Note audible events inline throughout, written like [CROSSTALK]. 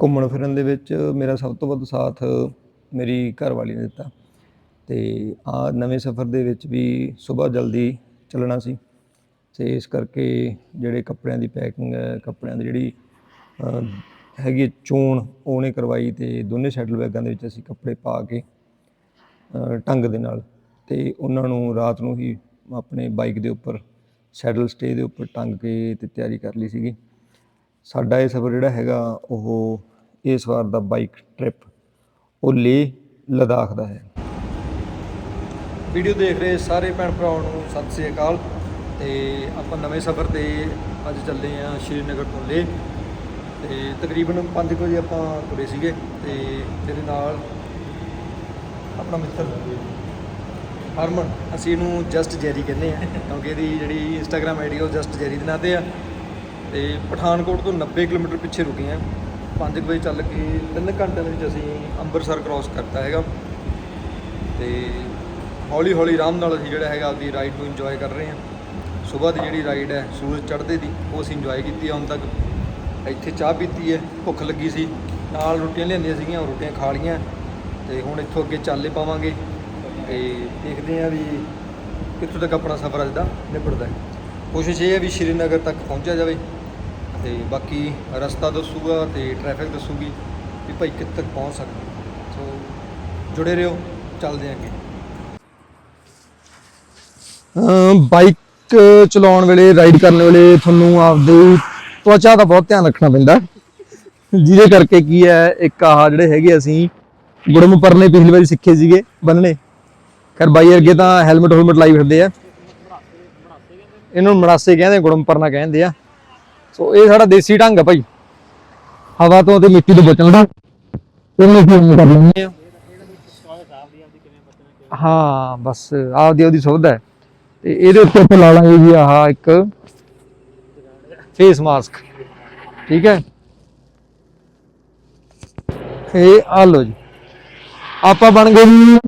ਘੁੰਮਣ ਫਿਰਨ ਦੇ ਵਿੱਚ ਮੇਰਾ ਸਭ ਤੋਂ ਵੱਧ ਸਾਥ ਮੇਰੀ ਘਰਵਾਲੀ ਨੇ ਦਿੱਤਾ ਤੇ ਆ ਨਵੇਂ ਸਫ਼ਰ ਦੇ ਵਿੱਚ ਵੀ ਸਵੇਰ ਜਲਦੀ ਚੱਲਣਾ ਸੀ ਤੇ ਇਸ ਕਰਕੇ ਜਿਹੜੇ ਕੱਪੜਿਆਂ ਦੀ ਪੈਕਿੰਗ ਹੈ ਕੱਪੜਿਆਂ ਦੀ ਜਿਹੜੀ ਹੈਗੀ ਹੈ ਚੋਣ, ਉਹਨੇ ਕਰਵਾਈ ਤੇ ਦੋਨੇ ਸ਼ੈਡਲ ਬੈਗਾਂ ਦੇ ਵਿੱਚ ਅਸੀਂ ਕੱਪੜੇ ਪਾ ਕੇ ਢੰਗ ਦੇ ਨਾਲ ਤੇ ਉਹਨਾਂ ਨੂੰ ਰਾਤ ਨੂੰ ਹੀ ਆਪਣੇ ਬਾਈਕ ਦੇ ਉੱਪਰ ਸੈਡਲ ਸਟੇ ਦੇ ਉੱਪਰ ਟੰਗ ਕੇ ਤੇ ਤਿਆਰੀ ਕਰ ਲਈ ਸੀਗੀ। ਸਾਡਾ ਇਹ ਸਫ਼ਰ ਜਿਹੜਾ ਹੈਗਾ ਉਹ ਇਸ ਵਾਰ ਦਾ ਬਾਈਕ ਟ੍ਰਿਪ ਉਹ ਲੇਹ ਲਦਾਖ ਦਾ ਹੈ। ਵੀਡੀਓ ਦੇਖ ਰਹੇ ਸਾਰੇ ਭੈਣ ਭਰਾਵਾਂ ਨੂੰ ਸਤਿ ਸ੍ਰੀ ਅਕਾਲ। ਤੇ ਆਪਾਂ ਨਵੇਂ ਸਫ਼ਰ ਤੇ ਅੱਜ ਚੱਲੇ ਆ ਸ਼੍ਰੀਨਗਰ ਤੋਂ ਲੇਹ ਤੇ ਤਕਰੀਬਨ 5 ਵਜੇ ਆਪਾਂ ਤੁਰੇ ਸੀਗੇ ਤੇ ਤੇਰੇ ਨਾਲ ਆਪਣਾ ਮਿੱਤਰ ਹਰਮਨ, ਅਸੀਂ ਇਹਨੂੰ ਜਸਟ ਜੈਰੀ ਕਹਿੰਦੇ ਆ ਕਿਉਂਕਿ ਇਹਦੀ ਜਿਹੜੀ ਇੰਸਟਾਗ੍ਰam ਆਈਡੀ ਉਹ ਜਸਟ ਜੈਰੀ ਦੇ ਨਾਂ ਤੇ ਆ। ਤੇ ਪਠਾਨਕੋਟ ਤੋਂ 90 ਕਿਲੋਮੀਟਰ ਪਿੱਛੇ ਰੁਕੇ ਆ 5 ਵਜੇ ਚੱਲ ਕੇ 3 ਘੰਟਿਆਂ ਦੇ ਵਿੱਚ ਅਸੀਂ ਅੰਮ੍ਰਿਤਸਰ ਕ੍ਰਾਸ ਕਰਤਾ ਹੈਗਾ। ਤੇ ਹੌਲੀ ਹੌਲੀ ਆਰਾਮ ਨਾਲ ਅਸੀਂ ਜਿਹੜਾ ਹੈਗਾ ਆਪਦੀ ਰਾਈਡ ਨੂੰ ਇੰਜੋਏ ਕਰ ਰਹੇ ਹਾਂ। ਸਵੇਰ ਦੀ ਜਿਹੜੀ ਰਾਈਡ ਹੈ, ਸੂਰਜ ਚੜ੍ਹਦੇ ਦੀ, ਉਹ ਅਸੀਂ ਇੰਜੋਏ ਕੀਤੀ ਆ ਹੁਣ ਤੱਕ। ਇੱਥੇ ਚਾਹ ਪੀਤੀ ਹੈ, ਭੁੱਖ ਲੱਗੀ ਸੀ। ਨਾਲ ਰੋਟੀਆਂ ਲਿਆਂਦੀਆਂ ਸੀਗੀਆਂ, ਉਹ ਰੋਟੀਆਂ ਖਾ ਲਈਆਂ। ਤੇ ਹੁਣ ਇੱਥੋਂ ਅੱਗੇ ਚੱਲੇ ਪਾਵਾਂਗੇ। ਤੇ ਦੇਖਦੇ ਹਾਂ ਵੀ ਕਿੱਥੋਂ ਤੱਕ ਆਪਣਾ ਸਫ਼ਰ ਅੱਜ ਦਾ ਨਿਬੜਦਾ ਹੈ। ਕੋਸ਼ਿਸ਼ ਇਹ ਹੈ ਵੀ ਸ਼੍ਰੀਨਗਰ ਤੱਕ ਪਹੁੰਚਿਆ ਜਾਵੇ। ਤੇ ਬਾਕੀ ਰਸਤਾ ਦੱਸੂਗਾ ਤੇ ਟ੍ਰੈਫਿਕ ਦੱਸੂਗੀ ਵੀ ਭਾਈ ਕਿੱਥੇ ਤੱਕ ਪਹੁੰਚ ਸਕਦੇ। ਸੋ ਜੁੜੇ ਰਹੋ, ਚੱਲਦੇ ਹਾਂ ਬਾਈਕ ਚਲਾਉਣ ਵੇਲੇ ਰਾਈਡ ਕਰਨ ਵੇਲੇ ਤੁਹਾਨੂੰ ਆਪਦੇ ਤਵਚਾ ਦਾ ਬਹੁਤ ਧਿਆਨ ਰੱਖਣਾ ਪੈਂਦਾ। ਜਿਹਦੇ ਕਰਕੇ ਕੀ ਹੈ, ਇੱਕ ਆਹ ਜਿਹੜੇ ਹੈਗੇ ਅਸੀਂ ਗੁੜਮ ਪਰਨੇ ਪਿਛਲੀ ਵਾਰੀ ਸਿੱਖੇ ਸੀਗੇ ਬੰਨਣੇ ਖੈਰ, ਬਾਈ ਅੱਗੇ ਤਾਂ ਹੈਲਮਟ ਹੁਲਮਟ ਲਾਈ ਫਿਰਦੇ ਆ। ਇਹਨੂੰ ਮੜਾਸੇ ਕਹਿੰਦੇ ਗੁੜਮ ਪਰਨਾ ਕਹਿੰਦੇ ਆ। ਸੋ ਇਹ ਸਾਡਾ ਦੇਸੀ ਢੰਗ ਆ ਭਾਈ। ਹਵਾ ਤੋਂ ਤੇ ਮਿੱਟੀ ਤੋਂ ਬਚਣ ਦਾ। ਇਹਨੂੰ ਫੋਨ ਕਰ ਲੈਂਦੇ ਆ ਹਾਂ, ਬਸ ਆਪਦੀ ਉਹਦੀ ਸੁਵਿਧਾ ਹੈ। ਤੇ ਇਹਦੇ ਉੱਤੇ ਆਪਾਂ ਲਾ ਲਾਂਗੇ ਜੀ ਆਹ ਇੱਕ ਫੇਸ ਮਾਸਕ ਠੀਕ ਹੈ? ਇਹ ਆ ਲੋ ਜੀ। ਆਪਾਂ ਬਣ ਗਏ ਜੀ।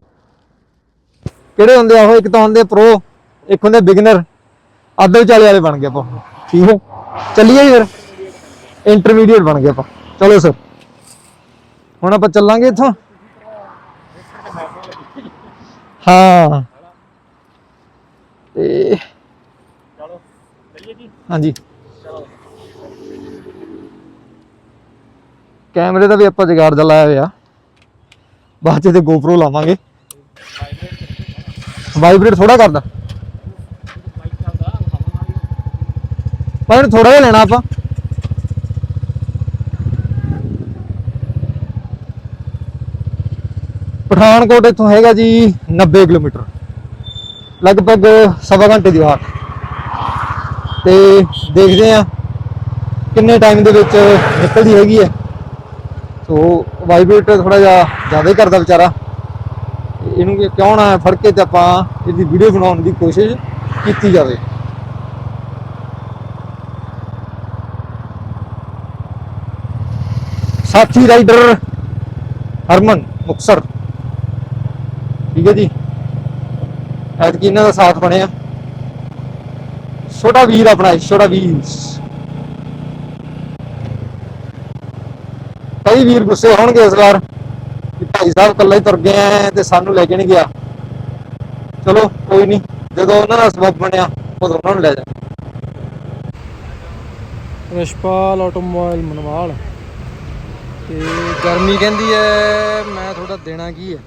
ਕਿਹੜੇ ਹੁੰਦੇ ਆ ਉਹ? ਇੱਕ ਤਾਂ ਹੁੰਦੇ ਪ੍ਰੋ ਇੱਕ ਹੁੰਦੇ ਬਿਗਨਰ ਅੱਧੇ ਵਿਚਾਲੇ ਵਾਲੇ ਬਣ ਗਏ ਆਪਾਂ। ਠੀਕ ਹੈ? ਚੱਲੀਏ ਫਿਰ। ਇੰਟਰਮੀਡੀਏਟ ਬਣ ਗਏ ਆਪਾਂ। ਚਲੋ ਸਰ ਹੁਣ ਆਪਾਂ ਚੱਲਾਂਗੇ ਇੱਥੋਂ। ਹਾਂ। ਤੇ ਚਲੋ ਚੱਲੀਏ ਜੀ ਹਾਂਜੀ। ਕੈਮਰੇ ਦਾ ਵੀ ਆਪਾਂ ਜਗਾੜ ਦਾ ਲਾਇਆ ਹੋਇਆ। ਬਾਅਦ ਚ ਤੇ GoPro ਲਾਵਾਂਗੇ। ਵਾਈਬ੍ਰੇਟ ਥੋੜਾ ਕਰਦਾ ਬਾਈਕ ਚੱਲਦਾ ਹਵਾ ਮਾਰੀ ਪਰ ਥੋੜਾ ਜਿਹਾ ਲੈਣਾ ਆਪਾਂ। ਪਠਾਨਕੋਟ ਇੱਥੋਂ ਹੈਗਾ ਜੀ 90 ਕਿਲੋਮੀਟਰ। ਲਗਭਗ ਸਵਾ ਘੰਟੇ ਦੀ ਵਾਟ। ਤੇ ਦੇਖਦੇ ਆ ਕਿੰਨੇ ਟਾਈਮ ਦੇ ਵਿੱਚ ਨਿਕਲਦੀ ਹੈਗੀ ਹੈ। ਸੋ ਵਾਈਬ੍ਰੇਟ ਥੋੜਾ ਜਿਹਾ ਜ਼ਿਆਦਾ ਹੀ ਕਰਦਾ ਵਿਚਾਰਾ। ਇਹਨੂੰ ਕਿਉਂ ਨਾ ਫੜ ਕੇ ਤੇ ਆਪਾਂ ਇਹਦੀ ਵੀਡੀਓ ਬਣਾਉਣ ਦੀ ਕੋਸ਼ਿਸ਼ ਕੀਤੀ ਜਾਵੇ। ਸਾਥੀ ਰਾਈਡਰ ਹਰਮਨ ਮੁਕਸਰ। ਠੀਕ ਹੈ ਜੀ। ਐਤਕੀ ਇਹਨਾਂ ਦਾ ਸਾਥ ਬਣਿਆ। ਛੋਟਾ ਵੀਰ ਆਪਣਾ ਛੋਟਾ ਵੀਰ। ਕਈ ਵੀਰ ਗੁੱਸੇ ਹੋਣਗੇ ਇਸ ਵਾਰ ਕਿ ਭਾਈ ਸਾਹਿਬ ਇਕੱਲਾ ਹੀ ਤੁਰ ਗਿਆ ਤੇ ਸਾਨੂੰ ਲੈ ਕੇ ਨਹੀਂ ਗਿਆ। ਚਲੋ, ਕੋਈ ਨਹੀਂ। ਜਦੋਂ ਉਹਨਾਂ ਦਾ ਸਬਬ ਬਣਿਆ, ਉਦੋਂ ਉਹਨਾਂ ਨੂੰ ਲੈ ਜਾ। ਰਿਸ਼ਪਾਲ ਆਟੋਮੋਬਾਈਲ ਮਨਵਾਲ। ਤੇ ਗਰਮੀ ਕਹਿੰਦੀ ਐ ਮੈਂ ਥੋੜਾ ਦੇਣਾ ਕੀ ਐ?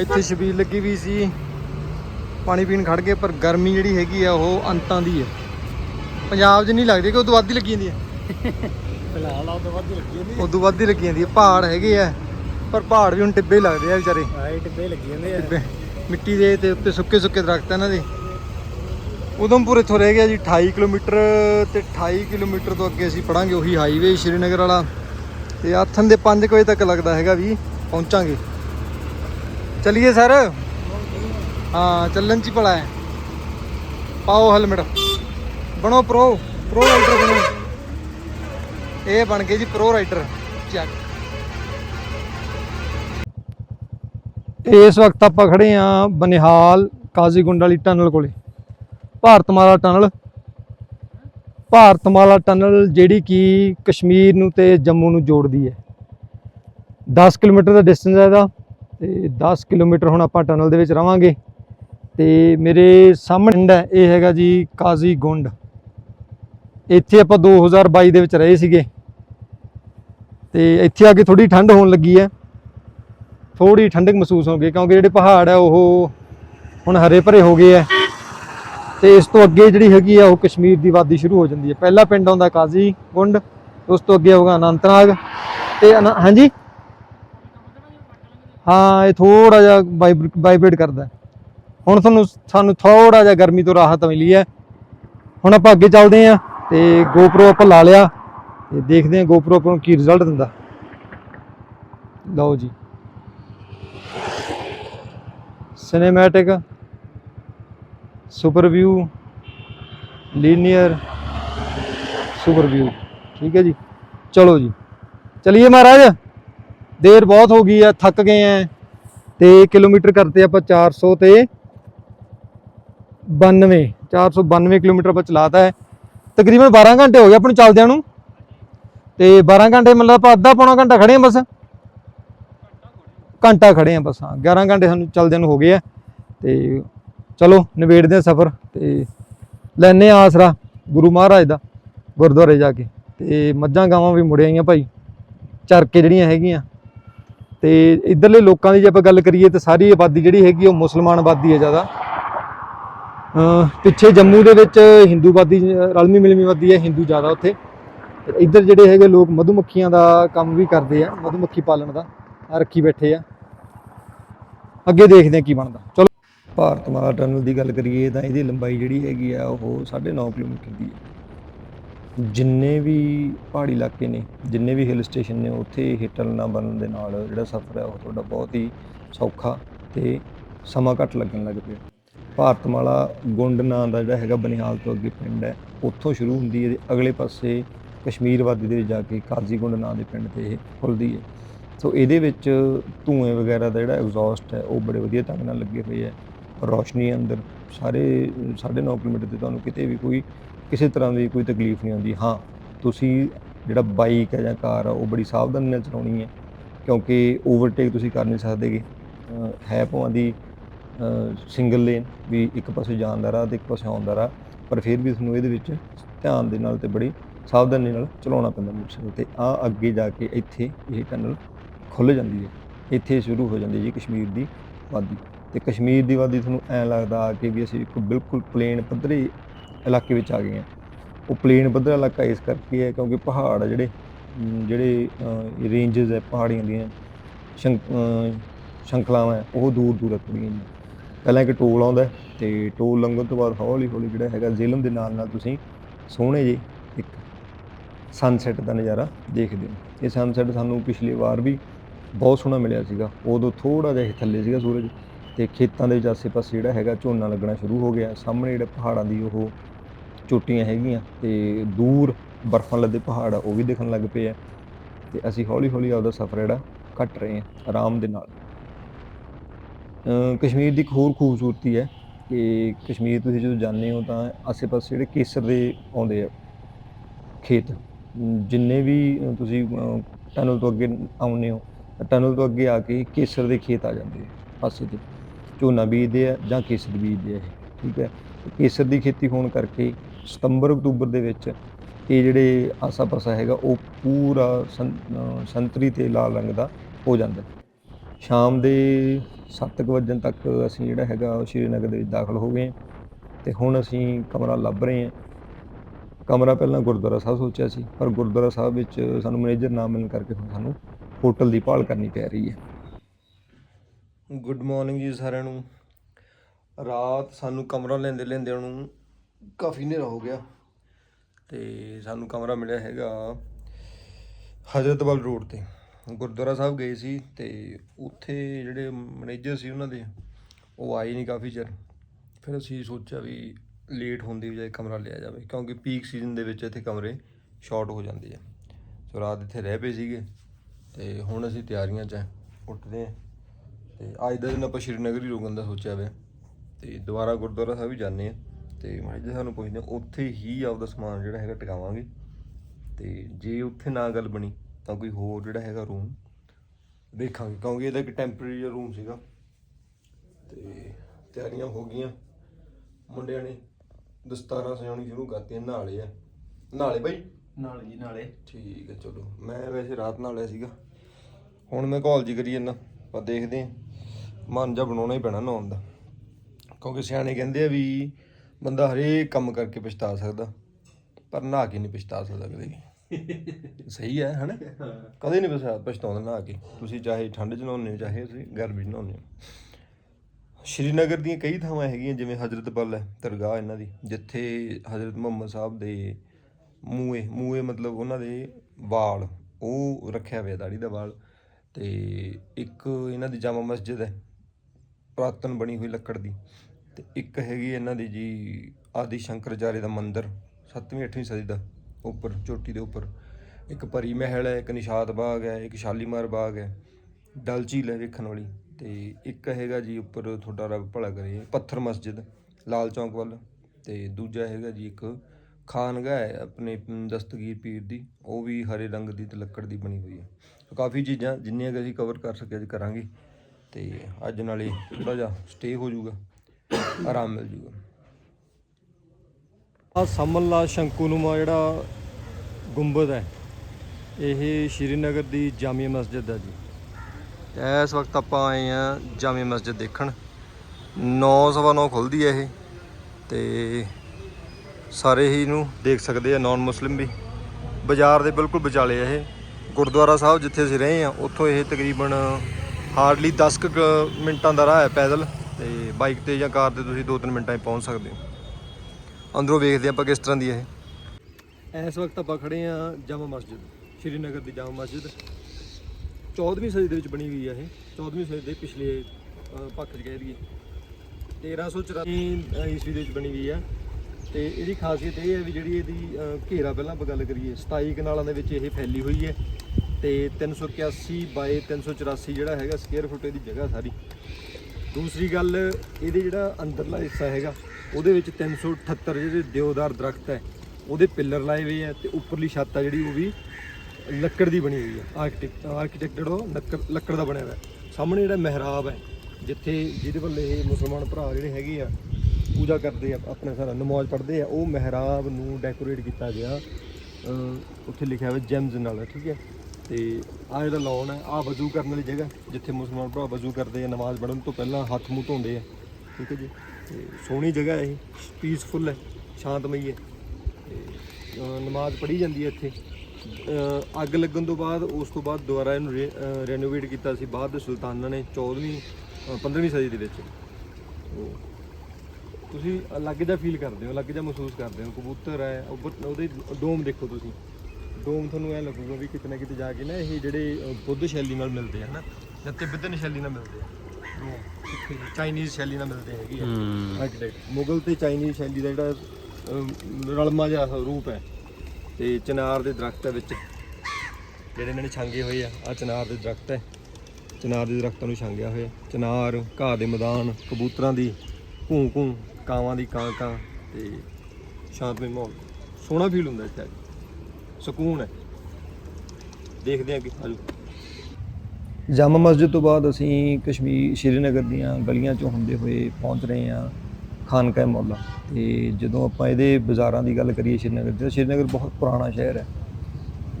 ਇੱਥੇ ਛਬੀਲ ਲੱਗੀ ਵੀ ਸੀ ਪਾਣੀ ਪੀਣ ਖੜ ਗਏ ਪਰ ਗਰਮੀ ਜਿਹੜੀ ਹੈਗੀ ਆ ਉਹ ਅੰਤਾਂ ਦੀ ਐ। ਪੰਜਾਬ 'ਚ ਨਹੀਂ ਲੱਗਦੀ ਕਿ ਉਦੋਂ ਵੱਧ ਹੀ ਲੱਗੀ ਜਾਂਦੀ ਐ? ਫਿਲਹਾਲ ਆ ਤੋਂ ਵੱਧ ਲੱਗੀ ਜਾਂਦੀ ਉਦੋਂ ਵੱਧ ਹੀ ਲੱਗੀ ਜਾਂਦੀ ਐ ਪਹਾੜ ਹੈਗੇ ਆ ਪਰ ਪਹਾੜ ਵੀ ਹੁਣ ਟਿੱਬੇ ਹੀ ਲੱਗਦੇ ਆ ਵਿਚਾਰੇ। ਹਾਈਟ ਤੇ ਲੱਗੀ ਜਾਂਦੇ ਆ। ਟਿੱਬੇ ਮਿੱਟੀ ਦੇ ਤੇ ਉੱਤੇ ਸੁੱਕੇ ਸੁੱਕੇ ਦਰਖਤ ਇਹਨਾਂ ਦੇ। ਉਧਮਪੁਰ ਇੱਥੋਂ ਰਹਿ ਗਿਆ ਜੀ 28 ਕਿਲੋਮੀਟਰ ਤੇ 28 ਕਿਲੋਮੀਟਰ ਤੋਂ ਅੱਗੇ ਅਸੀਂ ਪੜਾਂਗੇ ਉਹੀ ਹਾਈਵੇ ਸ਼੍ਰੀਨਗਰ ਵਾਲਾ। ਤੇ ਆਥਨ ਦੇ 5 ਵਜੇ ਤੱਕ ਲੱਗਦਾ ਹੈਗਾ ਵੀ ਪਹੁੰਚਾਂਗੇ। ਚਲਿਏ ਸਰ? ਹਾਂ, ਚੱਲਣ ਚ ਭਲਾ ਹੈ। ਪਾਓ ਹੈਲਮਟ ਬਣੋ ਪ੍ਰੋ ਪ੍ਰੋ ਰਾਈਡਰ ਬਣੋ। ਇਹ ਬਣ ਗਏ ਜੀ ਪ੍ਰੋ ਰਾਈਡਰ ਚੱਕ ਇਸ ਵਕਤ ਆਪਾਂ ਖੜੇ ਆ ਬਨਿਹਾਲ ਕਾਜ਼ੀਗੁੰਡ ਵਾਲੀ ਟਨਲ ਕੋਲੇ। ਭਾਰਤ ਮਾਲਾ ਟਨਲ ਭਾਰਤਮਾਲਾ ਟਨਲ ਜਿਹੜੀ ਕਿ ਕਸ਼ਮੀਰ ਨੂੰ ਤੇ ਜੰਮੂ ਨੂੰ ਜੋੜਦੀ ਹੈ। 10 ਕਿਲੋਮੀਟਰ ਦਾ ਡਿਸਟੈਂਸ ਹੈ ਇਹਦਾ ਤੇ 10 ਕਿਲੋਮੀਟਰ ਹੁਣ ਆਪਾਂ ਟਨਲ ਦੇ ਵਿੱਚ ਰਵਾਂਗੇ। ਤੇ ਮੇਰੇ ਸਾਹਮਣੇ ਪਿੰਡ ਹੈ, ਇਹ ਹੈਗਾ ਜੀ ਕਾਜ਼ੀ ਗੁੰਡ। ਇੱਥੇ ਆਪਾਂ 2022 ਦੇ ਵਿੱਚ ਰਹੇ ਸੀਗੇ। ਤੇ ਇੱਥੇ ਆ ਕੇ ਥੋੜੀ ਠੰਡ ਹੋਣ ਲੱਗੀ ਹੈ। ਥੋੜੀ ਠੰਡਕ ਮਹਿਸੂਸ ਹੋ ਗਈ ਕਿਉਂਕਿ ਜਿਹੜੇ ਪਹਾੜ ਹੈ, ਉਹ ਹੁਣ ਹਰੇ ਭਰੇ ਹੋ ਗਏ ਹੈ। ਤੇ ਇਸ ਤੋਂ ਅੱਗੇ ਜਿਹੜੀ ਹੈਗੀ ਆ, ਉਹ ਕਸ਼ਮੀਰ ਦੀ ਵਾਦੀ ਸ਼ੁਰੂ ਹੋ ਜਾਂਦੀ ਹੈ। ਪਹਿਲਾ ਪਿੰਡ ਆਉਂਦਾ ਕਾਜ਼ੀ ਗੁੰਡ, ਉਸ ਤੋਂ ਅੱਗੇ ਆਊਗਾ ਅਨੰਤਨਾਗ ਤੇ ਅਨ- ਹਾਂਜੀ? ਹਾਂ, ਇਹ ਥੋੜਾ ਜਿਹਾ ਵਾਈਬ੍ਰੇਟ ਕਰਦਾ। ਹੁਣ ਤੁਹਾਨੂੰ, ਸਾਨੂੰ ਥੋੜਾ ਜਿਹਾ ਗਰਮੀ ਤੋਂ ਰਾਹਤ ਮਿਲੀ ਹੈ। ਹੁਣ ਆਪਾਂ ਅੱਗੇ ਚੱਲਦੇ ਹਾਂ ਤੇ GoPro ਆਪਾਂ ਲਾ ਲਿਆ ਤੇ ਦੇਖਦੇ ਹਾਂ GoPro ਆਪਾਂ ਨੂੰ ਕੀ ਰਿਜ਼ਲਟ ਦਿੰਦਾ। ਲਓ ਜੀ। Cinematic super view linear super view ਠੀਕ ਹੈ ਜੀ? ਚਲੋ ਜੀ। ਚਲਿਏ ਮਹਾਰਾਜ। ਦੇਰ ਬਹੁਤ ਹੋ ਗਈ ਹੈ, ਥੱਕ ਗਏ ਆ ਤੇ ਕਿਲੋਮੀਟਰ ਕਰਤੇ ਆਪਾਂ 400 ਤੇ 92 492 ਕਿਲੋਮੀਟਰ ਆਪਾਂ ਚਲਾਤਾ ਹੈ। ਤਕਰੀਬਨ 12 ਘੰਟੇ ਹੋ ਗਏ ਆਪਾਂ ਨੂੰ ਚੱਲਦਿਆਂ ਨੂੰ। ਤੇ 12 ਘੰਟੇ ਮਤਲਬ ਆਪਾਂ ਅੱਧਾ ਪੌਣਾ ਘੰਟਾ ਖੜੇ ਆ ਬਸ। ਘੰਟਾ ਖੜੇ ਆ ਬਸ, ਹਾਂ। 11 ਘੰਟੇ ਸਾਨੂੰ ਚੱਲਦਿਆਂ ਨੂੰ ਹੋ ਗਏ ਆ। ਤੇ ਚਲੋ ਨਿਬੇੜਦੇ ਆ ਸਫ਼ਰ ਤੇ ਲੈਨੇ ਆ ਆਸਰਾ ਗੁਰੂ ਮਹਾਰਾਜ ਦਾ ਗੁਰਦੁਆਰੇ ਜਾ ਕੇ ਤੇ ਮੱਝਾਂ ਗਾਵਾਂ ਵੀ ਮੁੜ ਆਈਆਂ ਭਾਈ, ਚਰਕੇ ਜਿਹੜੀਆਂ ਹੈਗੀਆਂ। ਤੇ ਇਧਰਲੇ ਲੋਕਾਂ ਦੀ ਜੇ ਆਪਾਂ ਗੱਲ ਕਰੀਏ ਤਾਂ ਸਾਰੀ ਆਬਾਦੀ ਜਿਹੜੀ ਹੈਗੀ ਉਹ ਮੁਸਲਮਾਨ ਆਬਾਦੀ ਹੈ ਜ਼ਿਆਦਾ। ਪਿੱਛੇ ਜੰਮੂ ਦੇ ਵਿੱਚ ਹਿੰਦੂ ਆਬਾਦੀ, ਰਲਮੀ ਮਿਲਮੀ ਆਬਾਦੀ ਹੈ, ਹਿੰਦੂ ਜ਼ਿਆਦਾ ਉੱਥੇ। ਤੇ ਇੱਧਰ ਜਿਹੜੇ ਹੈਗੇ ਲੋਕ ਮਧੂਮੱਖੀਆਂ ਦਾ ਕੰਮ ਵੀ ਕਰਦੇ ਆ, ਮਧੂਮੱਖੀ ਪਾਲਣ ਦਾ ਰੱਖੀ ਬੈਠੇ ਆ। ਅੱਗੇ ਦੇਖਦੇ ਆ ਕੀ ਬਣਦਾ। ਚਲੋ ਭਾਰਤਮਾਲਾ ਟਨਲ ਦੀ ਗੱਲ ਕਰੀਏ ਤਾਂ ਇਹਦੀ ਲੰਬਾਈ ਜਿਹੜੀ ਹੈਗੀ ਆ ਉਹ 9.5 ਕਿਲੋਮੀਟਰ ਦੀ ਹੈ। ਜਿੰਨੇ ਵੀ ਪਹਾੜੀ ਇਲਾਕੇ ਨੇ, ਜਿੰਨੇ ਵੀ ਹਿਲ ਸਟੇਸ਼ਨ ਨੇ, ਉੱਥੇ ਇਹ ਟਨਲ ਨਾ ਬਣਨ ਦੇ ਨਾਲ ਜਿਹੜਾ ਸਫ਼ਰ ਹੈ ਉਹ ਤੁਹਾਡਾ ਬਹੁਤ ਹੀ ਸੌਖਾ ਤੇ ਸਮਾਂ ਘੱਟ ਲੱਗਣ ਲੱਗ ਪਿਆ। ਭਾਰਤਮਾਲਾ ਗੁੰਡ ਨਾਂ ਦਾ ਜਿਹੜਾ ਹੈਗਾ ਬਨਿਹਾਲ ਤੋਂ ਅੱਗੇ ਪਿੰਡ ਹੈ, ਉੱਥੋਂ ਸ਼ੁਰੂ ਹੁੰਦੀ ਹੈ ਤੇ ਅਗਲੇ ਪਾਸੇ ਕਸ਼ਮੀਰ ਵਾਦੀ ਦੇ ਵਿੱਚ ਜਾ ਕੇ ਕਾਜ਼ੀਗੁੰਡ ਨਾਂ ਦੇ ਪਿੰਡ ਤੇ ਇਹ ਖੁੱਲਦੀ ਹੈ। ਸੋ ਇਹਦੇ ਵਿੱਚ ਧੂਏ ਵਗੈਰਾ ਦਾ ਜਿਹੜਾ ਐਗਜ਼ੌਸਟ ਹੈ, ਉਹ ਬੜੇ ਵਧੀਆ ਢੰਗ ਨਾਲ ਲੱਗੇ ਹੋਏ ਹੈ। ਰੋਸ਼ਨੀ ਅੰਦਰ। ਸਾਰੇ 9.5 ਕਿਲੋਮੀਟਰ ਤੇ ਤੁਹਾਨੂੰ ਕਿਤੇ ਵੀ ਕੋਈ, ਕਿਸੇ ਤਰ੍ਹਾਂ ਦੀ ਕੋਈ ਤਕਲੀਫ ਨਹੀਂ ਆਉਂਦੀ। ਹਾਂ, ਤੁਸੀਂ ਜਿਹੜਾ ਬਾਈਕ ਹੈ ਜਾਂ ਕਾਰ ਆ, ਉਹ ਬੜੀ ਸਾਵਧਾਨੀ ਨਾਲ ਚਲਾਉਣੀ ਹੈ, ਕਿਉਂਕਿ ਓਵਰਟੇਕ ਤੁਸੀਂ ਕਰ ਨਹੀਂ ਸਕਦੇਗੇ ਅਹ ਹੈ ਭਾਵੇਂ ਦੀ ਸਿੰਗਲ ਲੇਨ, ਵੀ ਇੱਕ ਪਾਸੇ ਜਾਣ ਦਾ ਰਾਹ ਤੇ ਇੱਕ ਪਾਸੇ ਆਉਣ ਦਾ ਰਾਹ, ਪਰ ਫਿਰ ਵੀ ਤੁਹਾਨੂੰ ਇਹਦੇ ਵਿੱਚ ਧਿਆਨ ਦੇ ਨਾਲ ਤੇ ਬੜੀ ਸਾਵਧਾਨੀ ਨਾਲ ਚਲਾਉਣਾ ਪੈਂਦਾ ਮੋਟਰਸਾਈਕਲ ਤੇ। ਆ ਅੱਗੇ ਜਾ ਕੇ ਇੱਥੇ ਇਹ ਟਨਲ ਖੁੱਲ ਜਾਂਦੀ ਹੈ। ਇੱਥੇ ਸ਼ੁਰੂ ਹੋ ਜਾਂਦੀ ਜੀ ਕਸ਼ਮੀਰ ਦੀ ਵਾਦੀ। ਤੇ ਕਸ਼ਮੀਰ ਦੀ ਵਾਦੀ ਤੁਹਾਨੂੰ ਐਂ ਲੱਗਦਾ ਕਿ ਵੀ ਅਸੀਂ ਇੱਕ ਬਿਲਕੁਲ ਪਲੇਨ ਪੱਧਰੇ ਇਲਾਕੇ ਵਿੱਚ ਆ ਗਏ ਹਾਂ। ਉਹ ਪਲੇਨ ਪੱਧਰਾ ਇਲਾਕਾ ਇਸ ਕਰਕੇ ਹੈ ਕਿਉਂਕਿ ਪਹਾੜ ਜਿਹੜੇ ਜਿਹੜੇ ਰੇਂਜਸ ਹੈ ਪਹਾੜੀਆਂ ਦੀਆਂ ਸ਼ੰਕ- ਸ਼ੰਖਲਾਵਾਂ ਹੈ, ਉਹ ਦੂਰ ਦੂਰ ਰੱਖੜੀਆਂ ਜੀ ਪਹਿਲਾਂ ਇੱਕ ਟੋਲ ਆਉਂਦਾ ਹੈ ਤੇ ਟੋਲ ਲੰਘਣ ਤੋਂ ਬਾਅਦ ਹੌਲੀ ਹੌਲੀ ਜਿਹੜਾ ਹੈਗਾ ਜ਼ੇਲਮ ਦੇ ਨਾਲ ਨਾਲ ਤੁਸੀਂ ਸੋਹਣੇ ਜੇ ਇੱਕ ਸਨਸੈਟ ਦਾ ਨਜ਼ਾਰਾ ਦੇਖਦੇ ਹੋ। ਇਹ ਸਨਸੈਟ ਸਾਨੂੰ ਪਿਛਲੀ ਵਾਰ ਵੀ ਬਹੁਤ ਸੋਹਣਾ ਮਿਲਿਆ ਸੀਗਾ। ਉਦੋਂ ਥੋੜਾ ਜਿਹਾ ਥੱਲੇ ਸੀਗਾ ਸੂਰਜ। ਤੇ ਖੇਤਾਂ ਦੇ ਵਿੱਚ ਆਸੇ-ਪਾਸੇ ਜਿਹੜਾ ਹੈਗਾ ਝੋਨਾ ਲੱਗਣਾ ਸ਼ੁਰੂ ਹੋ ਗਿਆ। ਸਾਹਮਣੇ ਜਿਹੜੇ ਪਹਾੜਾਂ ਦੀ ਉਹ ਚੋਟੀਆਂ ਹੈਗੀਆਂ ਤੇ ਦੂਰ ਬਰਫ਼ਾਂ ਲੱਦੇ ਪਹਾੜ ਆ, ਉਹ ਵੀ ਦਿਖਣ ਲੱਗ ਪਏ ਆ। ਤੇ ਅਸੀਂ ਹੌਲੀ-ਹੌਲੀ ਆਪਦਾ ਸਫ਼ਰ ਜਿਹੜਾ ਕੱਟ ਰਹੇ ਹਾਂ, ਆਰਾਮ ਦੇ ਨਾਲ। ਕਸ਼ਮੀਰ ਦੀ ਇੱਕ ਹੋਰ ਖੂਬਸੂਰਤੀ ਹੈ ਕਿ ਕਸ਼ਮੀਰ ਤੁਸੀਂ ਜਦੋਂ ਜਾਂਦੇ ਹੋ ਤਾਂ ਆਸੇ-ਪਾਸੇ ਜਿਹੜੇ ਕੇਸਰ ਦੇ ਆਉਂਦੇ ਆ ਖੇਤ, ਜਿੰਨੇ ਵੀ ਤੁਸੀਂ ਟਨਲ ਤੋਂ ਅੱਗੇ ਆਉਂਦੇ ਹੋ ਤਾਂ ਟਨਲ ਤੋਂ ਅੱਗੇ ਆ ਕੇ ਕੇਸਰ ਦੇ ਖੇਤ ਆ ਜਾਂਦੇ ਆ, ਪਾਸੇ ਤੇ। ਝੋਨਾ ਬੀਜਦੇ ਆ ਜਾਂ ਕੇਸਰ ਬੀਜਦੇ ਆ ਇਹ, ਠੀਕ ਹੈ? ਕੇਸਰ ਦੀ ਖੇਤੀ ਹੋਣ ਕਰਕੇ ਸਤੰਬਰ, ਅਕਤੂਬਰ ਦੇ ਵਿੱਚ ਇਹ ਜਿਹੜੇ ਆਸਾ-ਪਾਸਾ ਹੈਗਾ, ਉਹ ਪੂਰਾ ਸੰ- ਸੰਤਰੀ ਤੇ ਲਾਲ ਰੰਗ ਦਾ ਹੋ ਜਾਂਦਾ। ਸ਼ਾਮ ਦੇ 7 ਵਜੇ ਤੱਕ ਅਸੀਂ ਜਿਹੜਾ ਹੈਗਾ ਸ਼੍ਰੀਨਗਰ ਦੇ ਵਿੱਚ ਦਾਖਲ ਹੋ ਗਏ ਹਾਂ ਤੇ ਹੁਣ ਅਸੀਂ ਕਮਰਾ ਲੱਭ ਰਹੇ ਹਾਂ। ਕਮਰਾ ਪਹਿਲਾਂ ਗੁਰਦੁਆਰਾ ਸਾਹਿਬ ਸੋਚਿਆ ਸੀ, ਪਰ ਗੁਰਦੁਆਰਾ ਸਾਹਿਬ ਵਿੱਚ ਸਾਨੂੰ ਮੈਨੇਜਰ ਨਾ ਮਿਲਣ ਕਰਕੇ ਸਾਨੂੰ ਹੋਟਲ ਦੀ ਭਾਲ ਕਰਨੀ ਪੈ ਰਹੀ ਹੈ। ਗੁੱਡ ਮਾਰਨਿੰਗ ਜੀ ਸਾਰਿਆਂ ਨੂੰ। ਰਾਤ ਸਾਨੂੰ ਕਮਰਾ ਲੈਂਦੇ ਲੈਂਦੇ ਨੂੰ ਕਾਫੀ ਹਨੇਰਾ ਹੋ ਗਿਆ। ਤੇ ਸਾਨੂੰ ਕਮਰਾ ਮਿਲਿਆ ਹੈਗਾ ਹਜ਼ਰਤਬਲ ਰੋਡ ਤੇ। ਗੁਰਦੁਆਰਾ ਸਾਹਿਬ ਗਏ ਸੀ ਤੇ ਉੱਥੇ ਜਿਹੜੇ ਮੈਨੇਜਰ ਸੀ ਉਹਨਾਂ ਦੇ, ਉਹ ਆਏ ਨਹੀਂ ਕਾਫੀ ਚਿਰ। ਫਿਰ ਅਸੀਂ ਸੋਚਿਆ ਵੀ ਲੇਟ ਹੋਣ ਦੀ ਬਜਾਏ ਕਮਰਾ ਲਿਆ ਜਾਵੇ, ਕਿਉਂਕਿ ਪੀਕ ਸੀਜ਼ਨ ਦੇ ਵਿੱਚ ਇੱਥੇ ਕਮਰੇ ਸ਼ਾਰਟ ਹੋ ਜਾਂਦੇ ਆ। ਸੋ ਰਾਤ ਇੱਥੇ ਰਹਿ ਪਏ ਸੀਗੇ ਤੇ ਹੁਣ ਅਸੀਂ ਤਿਆਰੀਆਂ 'ਚ ਉੱਠਦੇ ਹਾਂ ਤੇ ਅੱਜ ਦਾ ਦਿਨ ਆਪਾਂ ਸ਼੍ਰੀਨਗਰ ਹੀ ਰੁਕਣ ਦਾ ਸੋਚਿਆ ਵੇ। ਤੇ ਦੁਬਾਰਾ ਗੁਰਦੁਆਰਾ ਸਾਹਿਬ ਵੀ ਜਾਂਦੇ ਆ। ਤੇ ਮਾੜੀ ਜੀ ਸਾਨੂੰ ਪੁੱਛਦੇ ਉੱਥੇ ਹੀ ਆਪਦਾ ਸਮਾਨ ਜਿਹੜਾ ਹੈਗਾ ਟਿਕਾਵਾਂਗੇ। ਤੇ ਜੇ ਉੱਥੇ ਨਾ ਗੱਲ ਬਣੀ ਤਾਂ ਕੋਈ ਹੋਰ ਜਿਹੜਾ ਹੈਗਾ ਰੂਮ ਦੇਖਾਂਗੇ। ਕਿਉਂਕਿ ਇਹਦਾ ਇੱਕ ਟੈਂਪਰੇਰੀ ਰੂਮ ਸੀਗਾ। ਤੇ ਤਿਆਰੀਆਂ ਹੋ ਗਈਆਂ। ਮੁੰਡਿਆਂ ਨੇ ਦਸਤਾਰਾਂ ਸਜਾਉਣੀ ਸ਼ੁਰੂ ਕਰਤੀਆਂ ਨਾਲੇ ਆ। ਨਾਲੇ ਬਾਈ? ਨਾਲ ਜੀ ਨਾਲੇ। ਠੀਕ ਹੈ ਚਲੋ। ਮੈਂ ਵੈਸੇ ਰਾਤ ਨਾਲ ਸੀਗਾ। ਹੁਣ ਮੈਂ ਕਾਲਜ ਕਰੀ ਜਾਂਦਾ। ਪਰ ਦੇਖਦੇ ਹਾਂ ਮਨ ਜਾ ਬਣਾਉਣਾ ਹੀ ਪੈਣਾ ਨਹਾਉਣ ਦਾ। ਕਿਉਂਕਿ ਸਿਆਣੇ ਕਹਿੰਦੇ ਆ ਵੀ ਬੰਦਾ ਹਰੇਕ ਕੰਮ ਕਰਕੇ ਪਛਤਾ ਸਕਦਾ ਪਰ ਨਹਾ ਕੇ ਨਹੀਂ ਪਛਤਾ ਸਕਦਾ ਕਦੇ ਵੀ। [LAUGHS] ਸਹੀ ਹੈ ਹਨਾ? ਕਦੇ ਨਹੀਂ ਪਛਤਾ ਪਛਤਾਉਂਦਾ ਨਹਾ ਕੇ। ਤੁਸੀਂ ਚਾਹੇ ਠੰਡ 'ਚ ਨਹਾਉਂਦੇ ਹੋ ਚਾਹੇ ਤੁਸੀਂ ਗਰਮੀ 'ਚ ਨਹਾਉਂਦੇ ਹੋ। ਸ਼੍ਰੀਨਗਰ ਦੀਆਂ ਕਈ ਥਾਵਾਂ ਹੈਗੀਆਂ ਜਿਵੇਂ ਹਜ਼ਰਤ ਬਲ ਹੈ ਦਰਗਾਹ ਇਹਨਾਂ ਦੀ ਜਿੱਥੇ ਹਜ਼ਰਤ ਮੁਹੰਮਦ ਸਾਹਿਬ ਦੇ ਮੂਏ ਮੂਏ ਮਤਲਬ ਉਹਨਾਂ ਦੇ ਵਾਲ ਉਹ ਰੱਖਿਆ ਹੋਇਆ ਦਾੜੀ ਦਾ ਵਾਲ। ਤੇ ਇੱਕ ਇਹਨਾਂ ਦੀ ਜਾਮਾ ਮਸਜਿਦ ਹੈ ਪੁਰਾਤਨ ਬਣੀ ਹੋਈ ਲੱਕੜ ਦੀ। ਤੇ ਇੱਕ ਹੈਗੀ ਇਹਨਾਂ ਦੀ ਜੀ ਆਦਿ ਸ਼ੰਕਰਾਚਾਰਿਆ ਦਾ ਮੰਦਿਰ 7ਵੀਂ 8ਵੀਂ ਸਦੀ ਦਾ ਉੱਪਰ, ਚੋਟੀ ਦੇ ਉੱਪਰ। ਇੱਕ ਪਰੀ ਮਹਿਲ ਹੈ, ਇੱਕ ਨਿਸ਼ਾਦ ਬਾਗ ਹੈ, ਇੱਕ ਸ਼ਾਲੀਮਾਰ ਬਾਗ ਹੈ ਡਲ ਝੀਲ ਹੈ ਵੇਖਣ ਵਾਲੀ। ਤੇ ਇੱਕ ਹੈਗਾ ਜੀ ਉੱਪਰ ਤੁਹਾਡਾ ਰੱਬ ਭਲਾ ਕਰੇ, ਪੱਥਰ ਮਸਜਿਦ, ਲਾਲ ਚੌਂਕ ਵੱਲ। ਤੇ ਦੂਜਾ ਹੈਗਾ ਜੀ ਇੱਕ ਖਾਨਗਾ ਹੈ ਆਪਣੇ ਦਸਤਗੀਰ ਪੀਰ ਦੀ, ਉਹ ਵੀ ਹਰੇ ਰੰਗ ਦੀ ਤੇ ਲੱਕੜ ਦੀ ਬਣੀ ਹੋਈ ਹੈ। ਕਾਫੀ ਚੀਜ਼ਾਂ ਜਿੰਨੀਆਂ ਕਿ ਅਸੀਂ ਕਵਰ ਕਰ ਸਕੇ ਅੱਜ ਕਰਾਂਗੇ। ਤੇ ਅੱਜ ਨਾਲੇ ਥੋੜਾ ਜਿਹਾ ਸਟੇ ਹੋ ਜਾਊਗਾ ਆਰਾਮ ਮਿਲ ਜਾਊਗਾ। ਆ ਸਮਨਲਾ ਸ਼ੰਕੂਨੁਮਾ ਜਿਹੜਾ ਗੁੰਬਦ ਹੈ ਇਹ ਸ਼੍ਰੀਨਗਰ ਦੀ ਜਾਮੀਆ ਮਸਜਿਦ ਹੈ ਜੀ। ਇਸ ਵਕਤ ਆਪਾਂ ਆਏ ਆ ਜਾਮੀਆ ਮਸਜਿਦ ਦੇਖਣ। 9:09 ਖੁੱਲਦੀ ਹੈ ਇਹ ਤੇ ਸਾਰੇ ਹੀ ਇਹਨੂੰ ਦੇਖ ਸਕਦੇ ਆ ਨਾਨ ਮੁਸਲਿਮ ਵੀ। ਬਾਜ਼ਾਰ ਦੇ ਬਿਲਕੁਲ ਵਿਚਾਲੇ ਆ ਇਹ। ਗੁਰਦੁਆਰਾ ਸਾਹਿਬ ਜਿੱਥੇ ਅਸੀਂ ਰਹੇ ਆ ਉੱਥੋਂ ਇਹ ਤਕਰੀਬਨ ਹਾਰਡਲੀ 10 ਕੁ ਮਿੰਟਾਂ ਦਾ ਰਾਹ ਹੈ ਪੈਦਲ ਤੇ ਬਾਈਕ ਤੇ ਜਾਂ ਕਾਰ ਤੇ ਤੁਸੀਂ 2-3 ਮਿੰਟਾਂ 'ਚ ਪਹੁੰਚ ਸਕਦੇ ਹੋ। ਅੰਦਰੋਂ ਵੇਖਦੇ ਆਪਾਂ ਕਿਸ ਤਰ੍ਹਾਂ ਦੀ ਇਹ। ਇਸ ਵਕਤ ਆਪਾਂ ਖੜੇ ਆ ਜਾਮਾ ਮਸਜਿਦ ਸ਼੍ਰੀਨਗਰ ਦੀ ਜਾਮਾ ਮਸਜਿਦ। 14ਵੀਂ ਸਦੀ ਦੇ ਵਿੱਚ ਬਣੀ ਹੋਈ ਹੈ ਇਹ। 14ਵੀਂ ਸਦੀ ਦੇ ਪਿਛਲੇ ਪੱਖ 'ਚ ਕਹਿ ਦਈਏ। 1384 ਈਸਵੀ ਦੇ ਵਿੱਚ ਬਣੀ ਹੋਈ ਹੈ ਤੇ ਇਹਦੀ ਖਾਸੀਅਤ ਇਹ ਹੈ ਵੀ ਜਿਹੜੀ ਇਹਦੀ ਘੇਰਾ ਪਹਿਲਾਂ ਆਪਾਂ ਗੱਲ ਕਰੀਏ 27 ਕਨਾਲਾਂ ਦੇ ਵਿੱਚ ਇਹ ਫੈਲੀ ਹੋਈ ਹੈ। ਤੇ 381 ਬਾਈ 384 ਜਿਹੜਾ ਹੈਗਾ ਸਕੁਅਰ ਫੁੱਟ ਦੀ ਜਗ੍ਹਾ ਸਾਰੀ। ਦੂਸਰੀ ਗੱਲ, ਇਹਦੇ ਜਿਹੜਾ ਅੰਦਰਲਾ ਹਿੱਸਾ ਹੈਗਾ, ਉਹਦੇ ਵਿੱਚ 378 ਜਿਹੜੇ ਦਿਓਦਾਰ ਦਰਖਤ ਹੈ, ਉਹਦੇ ਪਿੱਲਰ ਲਾਏ ਹੋਏ ਆ ਤੇ ਉੱਪਰਲੀ ਛੱਤ ਆ ਜਿਹੜੀ ਉਹ ਵੀ ਲੱਕੜ ਦੀ ਬਣੀ ਹੋਈ ਹੈ। ਆਰਕੀਟੈਕਟ ਆਰਕੀਟੈਕਚਰ ਉਹ ਲੱਕੜ ਲੱਕੜ ਦਾ ਬਣਿਆ ਹੋਇਆ। ਸਾਹਮਣੇ ਜਿਹੜਾ ਮਹਿਰਾਬ ਹੈ, ਜਿੱਥੇ ਜਿਹਦੇ ਵੱਲੇ ਇਹ ਮੁਸਲਮਾਨ ਭਰਾ ਜਿਹੜੇ ਹੈਗੇ ਆ, ਪੂਜਾ ਕਰਦੇ ਆ, ਆਪਣੇ ਸਾਰਾ ਨਮਾਜ਼ ਪੜ੍ਹਦੇ ਆ, ਉਹ ਮਹਿਰਾਬ ਨੂੰ ਡੈਕੋਰੇਟ ਕੀਤਾ ਗਿਆ। ਉੱਥੇ ਲਿਖਿਆ ਹੋਇਆ ਜੈਮਜ਼ ਨਾਲ, ਠੀਕ ਹੈ। ਤੇ ਆ ਜਿਹੜਾ ਲਾਉਣ ਹੈ ਆ ਵਜ਼ੂ ਕਰਨ ਵਾਲੀ ਜਗ੍ਹਾ ਜਿੱਥੇ ਮੁਸਲਮਾਨ ਭਰਾ ਵਜ਼ੂ ਕਰਦੇ ਆ, ਨਮਾਜ਼ ਪੜ੍ਹਨ ਤੋਂ ਪਹਿਲਾਂ ਹੱਥ ਮੂੰਹ ਧੋਂਦੇ ਆ। ਠੀਕ ਹੈ ਜੀ? ਤੇ ਸੋਹਣੀ ਜਗ੍ਹਾ ਹੈ ਇਹ ਪੀਸਫੁਲ ਹੈ, ਸ਼ਾਂਤਮਈ ਹੈ। ਤੇ ਨਮਾਜ਼ ਪੜ੍ਹੀ ਜਾਂਦੀ ਹੈ ਇੱਥੇ। ਅੱਗ ਲੱਗਣ ਤੋਂ ਬਾਅਦ, ਉਸ ਤੋਂ ਬਾਅਦ ਦੁਬਾਰਾ ਇਹਨੂੰ ਰੈਨੋਵੇਟ ਕੀਤਾ ਸੀ ਬਾਅਦ ਦੇ ਸੁਲਤਾਨਾਂ ਨੇ 14ਵੀਂ ਅਹ 15ਵੀਂ ਸਦੀ ਦੇ ਵਿੱਚ। ਉਹ ਤੁਸੀਂ ਅਲੱਗ ਜਿਹਾ ਫੀਲ ਕਰਦੇ ਹੋ, ਅਲੱਗ ਜਿਹਾ ਮਹਿਸੂਸ ਕਰਦੇ ਹੋ। ਕਬੂਤਰ ਹੈ ਉਹਦੇ ਡੋਮ ਦੇਖੋ ਤੁਸੀਂ। ਡੋਮ ਤੁਹਾਨੂੰ ਐ ਲੱਗੂਗਾ ਵੀ ਕਿਤੇ ਨਾ ਕਿਤੇ ਜਾ ਕੇ ਨਾ ਇਹ ਜਿਹੜੇ ਅ, ਬੁੱਧ ਸ਼ੈਲੀ ਨਾਲ ਮਿਲਦੇ ਆ ਹਨਾ? ਜਾਂ ਤਿੱਬਤਨ ਸ਼ੈਲੀ ਨਾਲ ਮਿਲਦੇ ਆ। ਡੋਮ ਚਾਈਨੀਜ਼ ਸ਼ੈਲੀ ਨਾਲ ਮਿਲਦੇ ਹੈਗੇ ਆ। ਆਰਕੀਟੈਕਟ ਮੁਗਲ ਤੇ ਚਾਈਨੀਜ਼ ਸ਼ੈਲੀ ਦਾ ਜਿਹੜਾ ਅ, ਰਲਮਾ ਜਿਹਾ ਰੂਪ ਹੈ। ਤੇ ਚਨਾਰ ਦੇ ਦਰਖਤ ਹੈ ਵਿੱਚ। ਜਿਹੜੇ ਇਹਨਾਂ ਨੇ ਛਾਂਗੇ ਹੋਏ ਆ ਆ ਚਨਾਰ ਦੇ ਦਰਖਤ ਹੈ। ਚਨਾਰ ਦੇ ਦਰਖਤਾਂ ਨੂੰ ਛਾਂਗਿਆ ਹੋਇਆ। ਚਨਾਰ ਘਾਹ ਦੇ ਮੈਦਾਨ ਕਬੂਤਰਾਂ ਦੀ ਘੂੰ ਘੂੰ ਕਾਵਾਂ ਦੀ ਕਾਂ ਕਾਂ ਤੇ ਸ਼ਾਂਤਮਈ ਮਾਹੌਲ। ਸੋਹਣਾ ਫੀਲ ਹੁੰਦਾ ਇੱਥੇ ਆ ਕੇ। ਸਕੂਨ ਹੈ। ਦੇਖਦੇ ਹਾਂ ਕਿ ਆਜੋ ਜਾਮਾ ਮਸਜਿਦ ਤੋਂ ਬਾਅਦ ਅਸੀਂ ਕਸ਼ਮੀਰ, ਸ਼੍ਰੀਨਗਰ ਦੀਆਂ ਗਲੀਆਂ ਚੋਂ ਹੁੰਦੇ ਹੋਏ ਪਹੁੰਚ ਰਹੇ ਹਾਂ ਖਾਨਕਾ ਮੌਲਾ। ਤੇ ਜਦੋਂ ਆਪਾਂ ਇਹਦੇ ਬਾਜ਼ਾਰਾਂ ਦੀ ਗੱਲ ਕਰੀਏ ਸ਼੍ਰੀਨਗਰ ਦੀ, ਤਾਂ ਸ਼੍ਰੀਨਗਰ ਬਹੁਤ ਪੁਰਾਣਾ ਸ਼ਹਿਰ ਹੈ।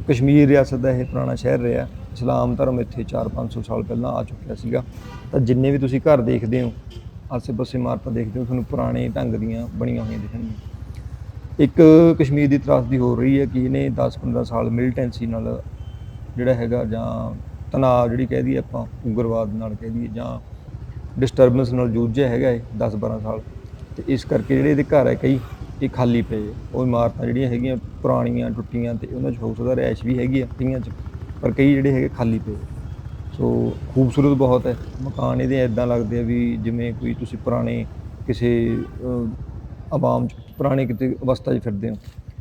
ਕਸ਼ਮੀਰ ਰਿਆਸਤ ਦਾ ਇਹ ਪੁਰਾਣਾ ਸ਼ਹਿਰ ਰਿਹਾ। ਇਸਲਾਮ ਧਰਮ ਇੱਥੇ 4-500 ਸਾਲ ਪਹਿਲਾਂ ਆ ਚੁੱਕਿਆ ਸੀਗਾ। ਤਾਂ ਜਿੰਨੇ ਵੀ ਤੁਸੀਂ ਘਰ ਦੇਖਦੇ ਹੋ, ਆਸੇ-ਪਾਸੇ ਇਮਾਰਤਾਂ ਦੇਖਦੇ ਹੋ, ਤੁਹਾਨੂੰ ਪੁਰਾਣੇ ਢੰਗ ਦੀਆਂ ਬਣੀਆਂ ਹੋਈਆਂ ਦਿਖਣਗੀਆਂ। ਇੱਕ ਕਸ਼ਮੀਰ ਦੀ ਤਰਾਸਦੀ ਹੋ ਰਹੀ ਹੈ ਕਿ ਇਹਨੇ 10-15 ਸਾਲ ਮਿਲੀਟੈਂਸੀ ਨਾਲ ਜਿਹੜਾ ਹੈਗਾ ਜਾਂ ਤਣਾਅ ਜਿਹੜੀ ਕਹਿ ਦਈਏ ਆਪਾਂ ਉਗਰਵਾਦ ਨਾਲ ਕਹਿ ਦਈਏ ਜਾਂ ਡਿਸਟਰਬੈਂਸ ਨਾਲ ਜੂਝਿਆ ਹੈਗਾ ਇਹ 10-12 ਸਾਲ। ਤੇ ਇਸ ਕਰਕੇ ਜਿਹੜੇ ਇਹਦੇ ਘਰ ਹੈ ਕਈ, ਇਹ ਖਾਲੀ ਪਏ ਉਹ ਇਮਾਰਤਾਂ ਜਿਹੜੀਆਂ ਹੈਗੀਆਂ ਪੁਰਾਣੀਆਂ ਟੁੱਟੀਆਂ ਤੇ ਉਹਨਾਂ 'ਚ ਹੋ ਸਕਦਾ ਰੈਸ਼ ਵੀ ਹੈਗੀ ਆ ਕਈਆਂ 'ਚ, ਪਰ ਕਈ ਜਿਹੜੇ ਹੈਗੇ ਖਾਲੀ ਪਏ ਸੋ ਖੂਬਸੂਰਤ ਬਹੁਤ ਹੈ। ਮਕਾਨ ਇਹਦੇ ਐਦਾਂ ਲੱਗਦੇ ਆ ਵੀ ਜਿਵੇਂ ਕੋਈ ਤੁਸੀਂ ਪੁਰਾਣੇ ਕਿਸੇ ਆਵਾਮ 'ਚ ਪੁਰਾਣੇ ਕਿਤੇ ਅਵਸਥਾ 'ਚ ਫਿਰਦੇ ਹਾਂ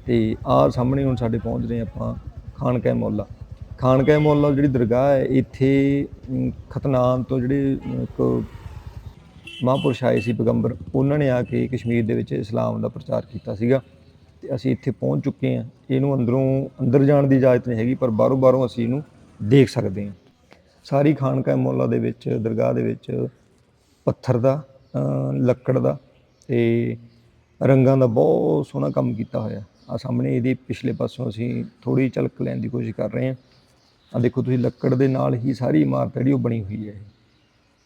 ਤੇ ਆਹ ਸਾਹਮਣੇ ਹੁਣ ਸਾਡੇ ਪਹੁੰਚ ਰਹੇ ਆਪਾਂ ਖਾਨਕਾ ਮੌਲਾ ਖਾਨਕਾ ਮੌਲਾ ਜਿਹੜੀ ਦਰਗਾਹ ਹੈ, ਇੱਥੇ ਖਤਨਾਮ ਤੋਂ ਜਿਹੜੇ ਇੱਕ ਮਹਾਂਪੁਰਸ਼ ਆਏ ਸੀ ਪੈਗੰਬਰ, ਉਹਨਾਂ ਨੇ ਆ ਕੇ ਕਸ਼ਮੀਰ ਦੇ ਵਿੱਚ ਇਸਲਾਮ ਦਾ ਪ੍ਰਚਾਰ ਕੀਤਾ ਸੀਗਾ ਤੇ ਅਸੀਂ ਇੱਥੇ ਪਹੁੰਚ ਚੁੱਕੇ ਹਾਂ। ਇਹਨੂੰ ਅੰਦਰੋਂ, ਅੰਦਰ ਜਾਣ ਦੀ ਇਜਾਜ਼ਤ ਨਹੀਂ ਹੈਗੀ, ਪਰ ਬਾਹਰੋਂ ਬਾਹਰੋਂ ਅਸੀਂ ਇਹਨੂੰ ਦੇਖ ਸਕਦੇ ਹਾਂ। ਸਾਰੀ ਖਾਨਕਾ ਮੌਲਾ ਦੇ ਵਿੱਚ, ਦਰਗਾਹ ਦੇ ਵਿੱਚ ਪੱਥਰ ਦਾ ਲੱਕੜ ਦਾ ਤੇ ਰੰਗਾਂ ਦਾ ਬਹੁਤ ਸੋਹਣਾ ਕੰਮ ਕੀਤਾ ਹੋਇਆ ਆ ਸਾਹਮਣੇ ਇਹਦੇ ਪਿਛਲੇ ਪਾਸੋਂ ਅਸੀਂ ਥੋੜੀ ਝਲਕ ਲੈਣ ਦੀ ਕੋਸ਼ਿਸ਼ ਕਰ ਰਹੇ ਹਾਂ। ਆ ਦੇਖੋ ਤੁਸੀਂ ਲੱਕੜ ਦੇ ਨਾਲ ਹੀ ਸਾਰੀ ਇਮਾਰਤ ਜਿਹੜੀ ਉਹ ਬਣੀ ਹੋਈ ਹੈ ਇਹ।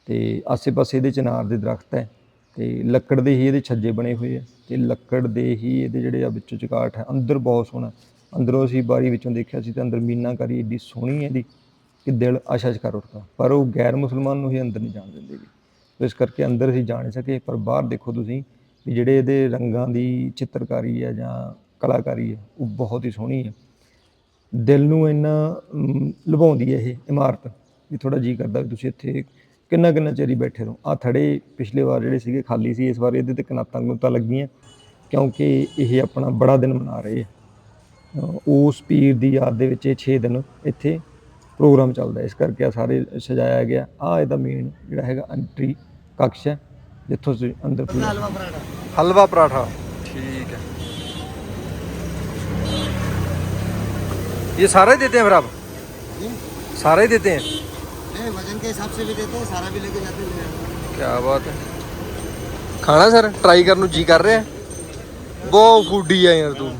ਤੇ ਆਸੇ-ਪਾਸੇ ਇਹਦੇ ਚਨਾਰ ਦੇ ਦਰਖਤ ਹੈ ਤੇ ਲੱਕੜ ਦੇ ਹੀ ਇਹਦੇ ਛੱਜੇ ਬਣੇ ਹੋਏ ਆ ਤੇ ਲੱਕੜ ਦੇ ਹੀ ਇਹਦੇ ਜਿਹੜੇ ਆ ਵਿੱਚੋਂ ਚਕਾਟ ਹੈ। ਅੰਦਰ ਬਹੁਤ ਸੋਹਣਾ ਅੰਦਰੋਂ ਅਸੀਂ ਬਾਰੀ ਵਿੱਚੋਂ ਦੇਖਿਆ ਸੀ ਤੇ ਅੰਦਰ ਮੀਨਾਕਾਰੀ ਏਡੀ ਸੋਹਣੀ ਹੈ ਇਹਦੀ ਕਿ ਦਿਲ ਆਸ਼ਾ 'ਚ ਕਰ ਉੱਠਦਾ। ਪਰ ਉਹ ਗੈਰ ਮੁਸਲਮਾਨ ਨੂੰ ਹੀ ਅੰਦਰ ਨਹੀਂ ਜਾਣ ਦਿੰਦੇ ਜੀ ਇਸ ਕਰਕੇ ਅੰਦਰ ਅਸੀਂ ਜਾ ਨਹੀਂ ਸਕੇ, ਪਰ ਬਾਹਰ ਦੇਖੋ ਤੁਸੀਂ ਵੀ ਜਿਹੜੇ ਇਹਦੇ ਰੰਗਾਂ ਦੀ ਚਿੱਤਰਕਾਰੀ ਹੈ ਜਾਂ ਕਲਾਕਾਰੀ ਹੈ ਉਹ ਬਹੁਤ ਹੀ ਸੋਹਣੀ ਹੈ ਦਿਲ ਨੂੰ ਇੰਨਾ ਲੁਭਾਉਂਦੀ ਹੈ ਇਹ ਇਮਾਰਤ, ਵੀ ਥੋੜਾ ਜੀ ਕਰਦਾ ਵੀ ਤੁਸੀਂ ਇੱਥੇ ਕਿੰਨਾ ਕਿੰਨਾ ਚਿਰ ਬੈਠੇ ਰਹੋ। ਆ ਥੜੇ ਪਿਛਲੇ ਵਾਰ ਜਿਹੜੇ ਸੀਗੇ ਖਾਲੀ ਸੀ, ਇਸ ਵਾਰ ਇਹਦੇ ਤੇ ਕਨਾਤਾਂ, ਕਨੂਤਾਂ ਲੱਗੀਆਂ, ਕਿਉਂਕਿ ਇਹ ਆਪਣਾ ਬੜਾ ਦਿਨ ਮਨਾ ਰਹੇ ਆ। ਉਸ ਪੀਰ ਦੀ ਯਾਦ ਦੇ ਵਿੱਚ ਇਹ 6 ਦਿਨ ਇੱਥੇ ਪ੍ਰੋਗਰਾਮ ਚੱਲਦਾ ਇਸ ਕਰਕੇ ਆ ਸਾਰੇ ਸਜਾਇਆ ਗਿਆ। ਆ ਇਹਦਾ ਮੇਨ ਜਿਹੜਾ ਹੈਗਾ ਐਂਟਰੀ ਕਕਸ਼ ਹੈ, ਜਿੱਥੋਂ ਤੁਸੀਂ ਅੰਦਰ ਪੂਰਾ ਹਲਵਾ ਪਰਾਠਾ ठीक है ये सारे देते हैं फिर आप सारे देते हैं नहीं वजन के हिसाब से भी देते हैं सारा भी लेके जाते हैं क्या बात है ਖਾਣਾ ਸਰ ਟਰਾਈ ਕਰਨ ਨੂੰ ਜੀ ਕਰ ਰਿਹਾ ਬਹੁਤ ਫੂਡੀ ਆ ਯਾਰ ਤੂੰ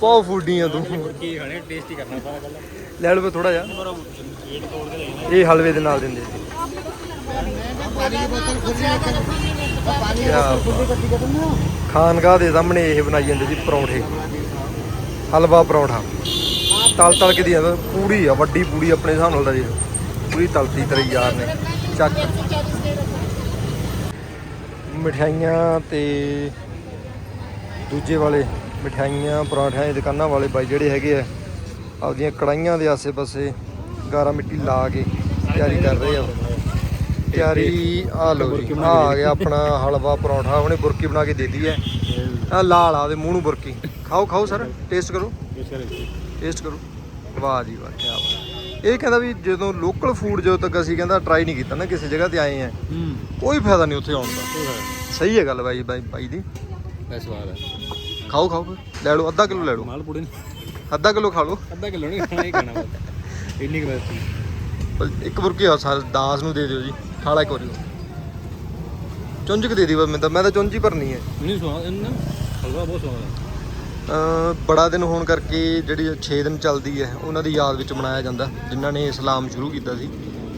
ਬਹੁਤ ਫੂਡੀ ਆ ਤੂੰ ਕੀ ਖਾਣੇ ਟੇਸਟ ਹੀ ਕਰਨਾ ਸਾਰਾ ਗੱਲ ਲੈ ਲਵੇ ਥੋੜਾ ਜਿਹਾ ਪੇਟ ਤੋੜ ਕੇ ਦੇਣਾ ਇਹ ਹਲਵੇ ਦੇ ਨਾਲ ਦਿੰਦੇ ਸੀ पानी की बोतल खुद ही लेकर पानी क्या खुद ही ਖਾਨਗਾ ਦੇ ਸਾਹਮਣੇ ਇਹ ਬਣਾਈ ਜਾਂਦੇ ਸੀ ਪਰੌਂਠੇ। ਹਲਵਾ ਪਰੌਂਠਾ। ਤਲ ਤਲ ਕੇ ਦੀ ਪੂਰੀ ਆ, ਵੱਡੀ ਪੂਰੀ ਆਪਣੇ ਹਿਸਾਬ ਨਾਲ ਦਾ ਜੀ। ਪੂਰੀ ਤਲਤੀ ਤਰੀ ਯਾਰ ਨੇ। ਚੱਕ। ਮਠਾਈਆਂ ਤੇ ਦੂਜੇ ਵਾਲੇ ਮਠਾਈਆਂ, ਪਰਾਂਠਿਆਂ ਦੀ ਦੁਕਾਨਾਂ ਵਾਲੇ ਬਾਈ ਜਿਹੜੇ ਹੈਗੇ ਆ, ਆਪਦੀਆਂ ਕੜਾਈਆਂ ਦੇ ਆਸੇ-ਪਾਸੇ ਗਾਰਾ ਮਿੱਟੀ ਲਾ ਕੇ ਤਿਆਰੀ ਕਰ ਰਹੇ ਆ। ਤਿਆਰੀ ਆ ਲਓ ਜੀ। ਆ ਆ ਗਿਆ ਆਪਣਾ ਹਲਵਾ ਪਰੌਂਠਾ ਉਹਨੇ ਬੁਰਕੀ ਬਣਾ ਕੇ ਦੇ ਦਿੱਤੀ ਹੈ। ਆ ਲਾਲ ਆ ਉਹਦੇ ਮੂੰਹ ਨੂੰ ਬੁਰਕੀ। ਖਾਓ ਖਾਓ ਸਰ ਟੇਸਟ ਕਰੋ। ਟੇਸਟ ਕਰੋ ਵਾਹ ਜੀ ਵਾਹ ਕੀ ਬਾਤ ਇਹ ਕਹਿੰਦਾ ਵੀ ਜਦੋਂ ਲੋਕਲ ਫੂਡ ਜਦੋਂ ਤੱਕ ਅਸੀਂ ਕਹਿੰਦਾ ਟਰਾਈ ਨਹੀਂ ਕੀਤਾ ਨਾ ਕਿਸੇ ਜਗ੍ਹਾ ਤੇ ਆਏ ਆ ਕੋਈ ਫਾਇਦਾ ਨਹੀਂ ਉੱਥੇ ਆਉਣ ਦਾ। ਸਹੀ ਹੈ। ਗੱਲ ਬਾਈ ਬਾਈ ਬਾਈ ਦੀ। ਬਸ ਸਵਾਦ ਹੈ। ਖਾਓ ਖਾਓ। ਲੈ ਲਓ ਅੱਧਾ ਕਿਲੋ ਲੈ ਲਓ। ਮਾਲ ਪੂੜੇ ਅੱਧਾ ਕਿਲੋ ਖਾ ਲਓ। ਅੱਧਾ ਕਿਲੋ ਨਹੀਂ ਖਾਣਾ ਹੀ ਖਾਣਾ ਬਸ ਇੰਨੀ ਕੁ ਬਸ ਇੱਕ ਬੁਰਕੀ ਆ ਸਾਰ ਦਾਸ ਨੂੰ ਦੇ ਦਿਓ ਜੀ। ਖਾ ਲੈ ਇੱਕ ਵਾਰੀ ਚੁੰਝ ਕੇ ਦੇ ਦੀ ਬਸ ਮੈਂ ਤਾਂ ਮੈਂ ਤਾਂ ਚੁੰਝ ਹੀ ਭਰਨੀ ਹੈ। ਨਹੀਂ ਸਵਾਦ ਇਹਨਾਂ ਹਲਵਾ ਬਹੁਤ ਸਵਾਦ ਹੈ। ਅਮ ਬੜਾ ਦਿਨ ਹੋਣ ਕਰਕੇ ਜਿਹੜੀ 6 ਦਿਨ ਚੱਲਦੀ ਹੈ ਉਹਨਾਂ ਦੀ ਯਾਦ ਵਿੱਚ ਮਨਾਇਆ ਜਾਂਦਾ। ਜਿਨ੍ਹਾਂ ਨੇ ਇਸਲਾਮ ਸ਼ੁਰੂ ਕੀਤਾ ਸੀ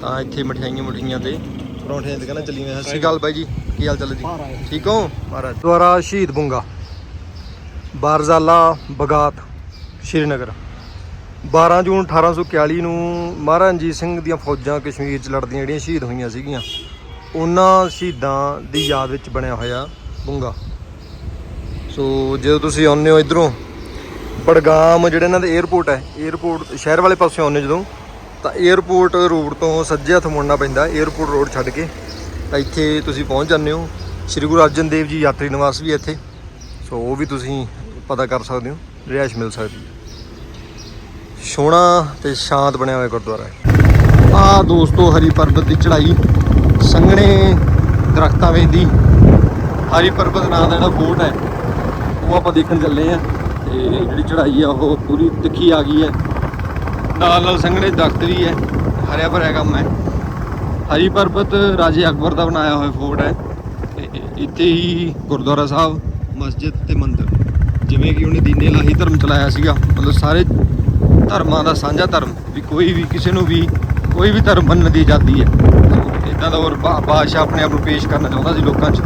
ਤਾਂ ਇੱਥੇ ਮਠਿਆਈਆਂ ਮਠਿਆਈਆਂ ਤੇ ਪਰੌਂਠਿਆਂ ਦੀ ਦੁਕਾਨਾਂ ਚੱਲੀਆਂ। ਸਤਿ ਸ਼੍ਰੀ ਅਕਾਲ ਬਾਈ ਜੀ ਕੀ ਹਾਲ ਚਾਲ ਹੈ ਜੀ? ਠੀਕ ਹੋ? ਮਹਾਰਾਜ ਦੁਆਰਾ ਸ਼ਹੀਦ ਬੁੰਗਾ ਬਾਰਜ਼ਾਲਾ ਬਗਾਤ ਸ਼੍ਰੀਨਗਰ। 12 ਜੂਨ 1841 ਨੂੰ ਮਹਾਰਾਜ ਰਣਜੀਤ ਸਿੰਘ ਦੀਆਂ ਫੌਜਾਂ ਕਸ਼ਮੀਰ 'ਚ ਲੜਦੀਆਂ ਜਿਹੜੀਆਂ ਸ਼ਹੀਦ ਹੋਈਆਂ ਸੀਗੀਆਂ, ਉਹਨਾਂ ਸ਼ਹੀਦਾਂ ਦੀ ਯਾਦ ਵਿੱਚ ਬਣਿਆ ਹੋਇਆ ਬੁੰਗਾ। ਸੋ ਜਦੋਂ ਤੁਸੀਂ ਆਉਂਦੇ ਹੋ ਇਧਰੋਂ, ਬੜਗਾਮ ਜਿਹੜਾ ਇਹਨਾਂ ਦਾ 에어ਪੋਰਟ ਹੈ 에어ਪੋਰਟ ਸ਼ਹਿਰ ਵਾਲੇ ਪਾਸੇ ਆਉਂਦੇ ਜਦੋਂ, ਤਾਂ 에어ਪੋਰਟ ਰੋਡ ਤੋਂ ਸੱਜੇ ਹੱਥ ਮੁੜਨਾ ਪੈਂਦਾ 에어ਪੋਰਟ ਰੋਡ ਛੱਡ ਕੇ। ਤਾਂ ਇੱਥੇ ਤੁਸੀਂ ਪਹੁੰਚ ਜਾਂਦੇ ਹੋ, ਸ੍ਰੀ ਗੁਰੂ ਅਰਜਨ ਦੇਵ ਜੀ ਯਾਤਰੀ ਨਿਵਾਸ ਵੀ ਇੱਥੇ। ਸੋ ਉਹ ਵੀ ਤੁਸੀਂ ਪਤਾ ਕਰ ਸਕਦੇ ਹੋ, ਰਿਹਾਇਸ਼ ਮਿਲ ਸਕਦੀ ਹੈ। ਸੋਹਣਾ ਤੇ ਸ਼ਾਂਤ ਬਣਿਆ ਹੋਇਆ ਗੁਰਦੁਆਰਾ ਹੈ। ਆ ਦੋਸਤੋ ਹਰੀ ਪਰਬਤ ਦੀ ਚੜ੍ਹਾਈ, ਸੰਘਣੇ ਦਰਖਤਾਂ ਵਿੱਚ ਦੀ ਹਰੀ ਪਰਬਤ ਨਾਂ ਦਾ ਜਿਹੜਾ ਫੋਰਟ ਹੈ, ਉਹ ਆਪਾਂ ਦੇਖਣ ਚੱਲੇ ਆ ਤੇ ਜਿਹੜੀ ਚੜ੍ਹਾਈ ਆ, ਉਹ ਪੂਰੀ ਤਿੱਖੀ ਆ ਗਈ ਹੈ। ਨਾਲ ਨਾਲ ਸੰਘਣੇ ਦਰਖਤ ਵੀ ਹੈ, ਹਰਿਆ ਭਰਿਆ ਕੰਮ ਹੈ। ਹਰੀ ਪਰਬਤ ਰਾਜੇ ਅਕਬਰ ਦਾ ਬਣਾਇਆ ਹੋਇਆ ਫੋਰਟ ਹੈ ਤੇ ਇੱਥੇ ਹੀ ਗੁਰਦੁਆਰਾ ਸਾਹਿਬ, ਮਸਜਿਦ ਤੇ ਮੰਦਿਰ। ਜਿਵੇਂ ਕਿ ਉਹਨੇ ਦੀਨੇ ਲਾਹੀ ਧਰਮ ਚਲਾਇਆ ਸੀਗਾ, ਮਤਲਬ ਸਾਰੇ ਧਰਮਾਂ ਦਾ ਸਾਂਝਾ ਧਰਮ ਵੀ ਕੋਈ ਵੀ ਕਿਸੇ ਨੂੰ ਵੀ ਕੋਈ ਵੀ ਧਰਮ ਮੰਨਣ ਦੀ ਆਜ਼ਾਦੀ ਹੈ। ਇਦਾਂ ਦਾ ਹੋਰ ਬਾਦਸ਼ਾਹ ਆਪਣੇ ਆਪ ਨੂੰ ਪੇਸ਼ ਕਰਨਾ ਚਾਹੁੰਦਾ ਸੀ ਲੋਕਾਂ 'ਚ।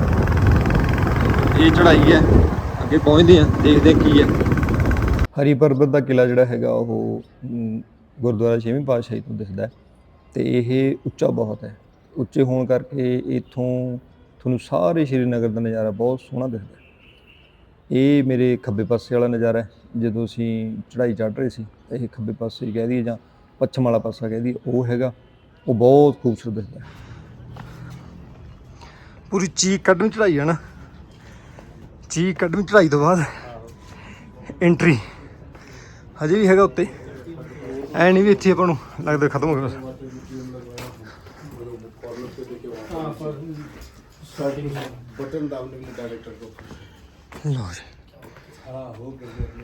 ਇਹ ਚੜ੍ਹਾਈ ਹੈ, ਅੱਗੇ ਪਹੁੰਚਦੇ ਆ ਦੇਖਦੇ ਹਾਂ ਕੀ ਹੈ। ਹਰੀ ਪਰਬਤ ਦਾ ਕਿਲਾ ਜਿਹੜਾ ਹੈਗਾ, ਉਹ ਗੁਰਦੁਆਰਾ ਛੇਵੀਂ ਪਾਤਸ਼ਾਹੀ ਤੋਂ ਦਿਸਦਾ ਹੈ ਤੇ ਇਹ ਉੱਚਾ ਬਹੁਤ ਹੈ। ਉੱਚੇ ਹੋਣ ਕਰਕੇ ਇੱਥੋਂ ਤੁਹਾਨੂੰ ਸਾਰੇ ਸ਼੍ਰੀਨਗਰ ਦਾ ਨਜ਼ਾਰਾ ਬਹੁਤ ਸੋਹਣਾ ਦਿਖਦਾ ਇਹ ਮੇਰੇ ਖੱਬੇ ਪਾਸੇ ਵਾਲਾ ਨਜ਼ਾਰਾ ਹੈ, ਜਦੋਂ ਅਸੀਂ ਚੜ੍ਹਾਈ ਚੜ੍ਹ ਰਹੇ ਸੀ। ਇਹ ਖੱਬੇ ਪਾਸੇ ਕਹਿ ਦਈਏ ਜਾਂ ਪੱਛਮ ਵਾਲਾ ਪਾਸਾ ਕਹਿ ਦਈਏ ਉਹ ਹੈਗਾ। ਉਹ ਬਹੁਤ ਖੂਬਸੂਰਤ ਦਿਖਦਾ ਪੂਰੀ ਚੀ ਕੱਢਣ ਚੜਾਈ ਹੈ ਨਾ। ਚੀ ਕੱਢਣ ਚੜਾਈ ਤੋਂ ਬਾਅਦ ਐਂਟਰੀ ਹਜੇ ਵੀ ਹੈਗਾ ਉੱਤੇ। ਐ ਨਹੀਂ ਵੀ ਇੱਥੇ ਆਪਾਂ ਨੂੰ ਲੱਗਦਾ ਖਤਮ ਹੋ ਗਿਆ ਸਟਾਰਟਿੰਗ ਬਟਨ ਦਾਬਨੇ ਨੂੰ ਡਾਇਰੈਕਟਰ ਕੋ ਲੋ ਜੀ।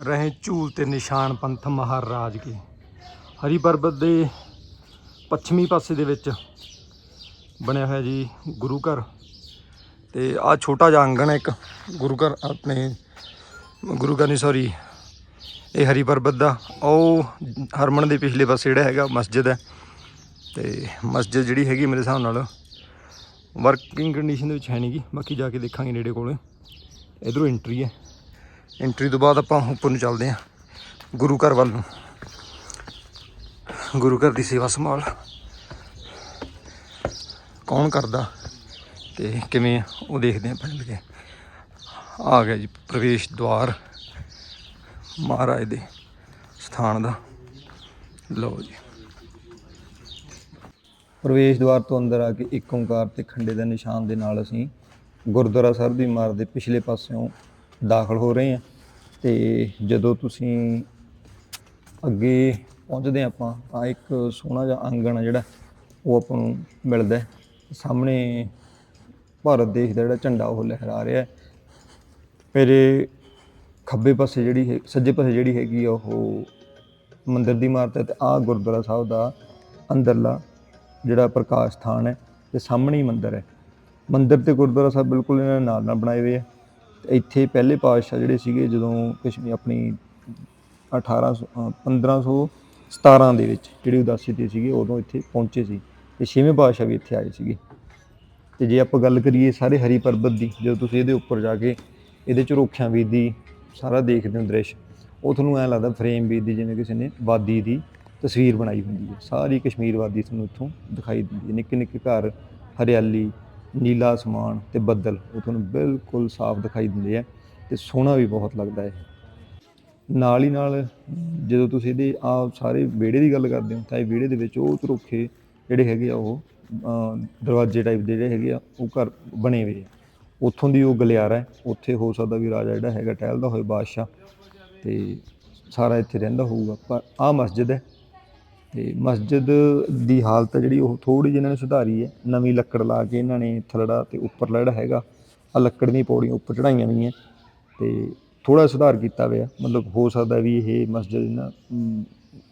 ਰਹੇ ਝੂਲ ਤੇ ਨਿਸ਼ਾਨ ਪੰਥ ਮਹਾਰਾਜ ਕੀ। ਹਰੀ ਪਰਬਤ ਦੇ ਪੱਛਮੀ ਪਾਸੇ ਦੇ ਵਿੱਚ ਬਣਿਆ ਹੋਇਆ ਜੀ ਗੁਰੂ ਘਰ। ਤੇ ਆ ਛੋਟਾ ਜਿਹਾ ਆਂਗਣ ਹੈ ਇੱਕ ਗੁਰੂ ਘਰ ਆਪਣੇ, ਗੁਰੂ ਘਰ ਨਹੀਂ ਸੌਰੀ ਇਹ ਹਰੀ ਪਰਬਤ ਦਾ। ਉਹ ਹਰਮਨ ਦੇ ਪਿਛਲੇ ਪਾਸੇ ਜਿਹੜਾ ਹੈਗਾ, ਮਸਜਿਦ ਹੈ। ਤੇ ਮਸਜਿਦ ਜਿਹੜੀ ਹੈਗੀ ਮੇਰੇ ਹਿਸਾਬ ਨਾਲ ਵਰਕਿੰਗ ਕੰਡੀਸ਼ਨ ਦੇ ਵਿੱਚ ਹੈ ਨਹੀਂਗੀ ਬਾਕੀ ਜਾ ਕੇ ਦੇਖਾਂਗੇ ਨੇੜੇ ਕੋਲੇ। ਇਧਰੋਂ ਐਂਟਰੀ ਹੈ। ਐਂਟਰੀ ਤੋਂ ਬਾਅਦ ਆਪਾਂ ਉੱਪਰ ਨੂੰ ਚੱਲਦੇ ਹਾਂ। ਗੁਰੂ ਘਰ ਵੱਲ ਨੂੰ। ਗੁਰੂ ਘਰ ਦੀ ਸੇਵਾ ਸੰਭਾਲ। ਕੌਣ ਕਰਦਾ ਤੇ ਕਿਵੇਂ ਆ, ਉਹ ਦੇਖਦੇ ਆਪਾਂ ਚੱਲ ਕੇ ਆ ਗਿਆ ਜੀ ਪ੍ਰਵੇਸ਼ ਦੁਆਰ ਮਹਾਰਾਜ ਦੇ ਸਥਾਨ ਦਾ। ਲਓ ਜੀ। ਪ੍ਰਵੇਸ਼ ਦੁਆਰ ਤੋਂ ਅੰਦਰ ਆ ਕੇ ਇੱਕ ਓੰਕਾਰ ਤੇ ਖੰਡੇ ਦੇ ਨਿਸ਼ਾਨ ਦੇ ਨਾਲ ਅਸੀਂ ਗੁਰਦੁਆਰਾ ਸਾਹਿਬ ਦੀ ਇਮਾਰਤ ਦੇ ਪਿਛਲੇ ਪਾਸਿਓਂ ਦਾਖਲ ਹੋ ਰਹੇ ਹਾਂ ਤੇ ਜਦੋਂ ਤੁਸੀਂ ਅੱਗੇ ਪਹੁੰਚਦੇ ਹਾਂ ਆਪਾਂ, ਤਾਂ ਇੱਕ ਸੋਹਣਾ ਜਿਹਾ ਆਂਗਣ ਆ ਜਿਹੜਾ, ਉਹ ਆਪਾਂ ਨੂੰ ਮਿਲਦਾ ਸਾਹਮਣੇ ਭਾਰਤ ਦੇਸ਼ ਦਾ ਜਿਹੜਾ ਝੰਡਾ ਉਹ ਲਹਿਰਾ ਰਿਹਾ ਹੈ। ਮੇਰੇ ਖੱਬੇ ਪਾਸੇ ਜਿਹੜੀ ਹੈ, ਸੱਜੇ ਪਾਸੇ ਜਿਹੜੀ ਹੈਗੀ ਆ, ਉਹ ਮੰਦਿਰ ਦੀ ਇਮਾਰਤ ਹੈ ਤੇ ਆ ਗੁਰਦੁਆਰਾ ਸਾਹਿਬ ਦਾ ਅੰਦਰਲਾ ਜਿਹੜਾ ਪ੍ਰਕਾਸ਼ ਸਥਾਨ ਹੈ, ਤੇ ਸਾਹਮਣੇ ਹੀ ਮੰਦਿਰ ਹੈ। ਮੰਦਿਰ ਤੇ ਗੁਰਦੁਆਰਾ ਸਾਹਿਬ ਬਿਲਕੁਲ ਇਹਨਾਂ ਦੇ ਨਾਲ ਨਾਲ ਬਣਾਏ ਹੋਏ ਆ। ਇੱਥੇ ਪਹਿਲੇ ਪਾਤਸ਼ਾਹ ਜਿਹੜੇ ਸੀਗੇ ਜਦੋਂ ਕਸ਼ਮੀਰ ਆਪਣੀ 1800 ਅ, 1517 ਦੇ ਵਿੱਚ ਜਿਹੜੀ ਉਦਾਸੀ ਤੇ ਸੀਗੇ ਉਦੋਂ ਇੱਥੇ ਪਹੁੰਚੇ ਸੀ ਤੇ ਛੇਵੇਂ ਪਾਤਸ਼ਾਹ ਵੀ ਇੱਥੇ ਆਏ ਸੀਗੇ। ਤੇ ਜੇ ਆਪਾਂ ਗੱਲ ਕਰੀਏ ਸਾਰੇ ਹਰੀ ਪਰਬਤ ਦੀ ਜਦੋਂ ਤੁਸੀਂ ਇਹਦੇ ਉੱਪਰ ਜਾ ਕੇ ਇਹਦੇ ਝਰੋਖਿਆਂ ਵੀ ਦੀ ਸਾਰਾ ਦੇਖਦੇ ਹੋ ਦ੍ਰਿਸ਼ ਉਹ ਤੁਹਾਨੂੰ ਐਂ ਲੱਗਦਾ ਫਰੇਮ ਵੀ ਦੀ ਜਿਵੇਂ ਕਿਸੇ ਨੇ ਵਾਦੀ ਦੀ ਤਸਵੀਰ ਬਣਾਈ ਹੁੰਦੀ ਹੈ। ਸਾਰੀ ਕਸ਼ਮੀਰ ਵਾਦੀ ਤੁਹਾਨੂੰ ਇੱਥੋਂ ਦਿਖਾਈ ਦਿੰਦੀ ਹੈ। ਨਿੱਕੇ ਨਿੱਕੇ ਘਰ ਹਰਿਆਲੀ ਨੀਲਾ ਅਸਮਾਨ ਤੇ ਬੱਦਲ, ਉਹ ਤੁਹਾਨੂੰ ਬਿਲਕੁਲ ਸਾਫ਼ ਦਿਖਾਈ ਦਿੰਦੇ ਆ ਤੇ ਸੋਹਣਾ ਵੀ ਬਹੁਤ ਲੱਗਦਾ ਹੈ ਨਾਲ ਹੀ ਨਾਲ ਜਦੋਂ ਤੁਸੀਂ ਇਹਦੇ ਆ ਸਾਰੇ ਵਿਹੜੇ ਦੀ ਗੱਲ ਕਰਦੇ ਹੋ, ਤਾਂ ਇਹ ਵਿਹੜੇ ਦੇ ਵਿੱਚ ਉਹ ਝਰੋਖੇ ਜਿਹੜੇ ਹੈਗੇ ਆ, ਉਹ ਦਰਵਾਜ਼ੇ ਟਾਈਪ ਦੇ ਜਿਹੜੇ ਹੈਗੇ ਆ, ਉਹ ਘਰ ਬਣੇ ਹੋਏ ਆ। ਉੱਥੋਂ ਦੀ ਉਹ ਗਲਿਆਰਾ ਹੈ, ਉੱਥੇ ਹੋ ਸਕਦਾ ਵੀ ਰਾਜਾ ਜਿਹੜਾ ਹੈਗਾ ਟਹਿਲਦਾ ਹੋਏ ਬਾਦਸ਼ਾਹ ਤੇ ਸਾਰਾ ਇੱਥੇ ਰਹਿੰਦਾ ਹੋਊਗਾ, ਪਰ ਆ ਮਸਜਿਦ ਹੈ ਤੇ ਮਸਜਿਦ ਦੀ ਹਾਲਤ ਹੈ ਜਿਹੜੀ ਉਹ ਥੋੜੀ ਜਿਹੀ ਇਹਨਾਂ ਨੇ ਸੁਧਾਰੀ ਹੈ। ਨਵੀਂ ਲੱਕੜ ਲਾ ਕੇ ਇਹਨਾਂ ਨੇ ਥਲੜਾ ਤੇ ਉੱਪਰਲਾ ਜਿਹੜਾ ਹੈਗਾ ਆ ਲੱਕੜ ਦੀਆਂ ਪੌੜੀਆਂ ਉੱਪਰ ਚੜਾਈਆਂ ਹੋਈਆਂ। ਤੇ ਥੋੜਾ ਸੁਧਾਰ ਕੀਤਾ ਹੋਇਆ। ਮਤਲਬ ਹੋ ਸਕਦਾ ਵੀ ਇਹ ਮਸਜਿਦ ਨਾ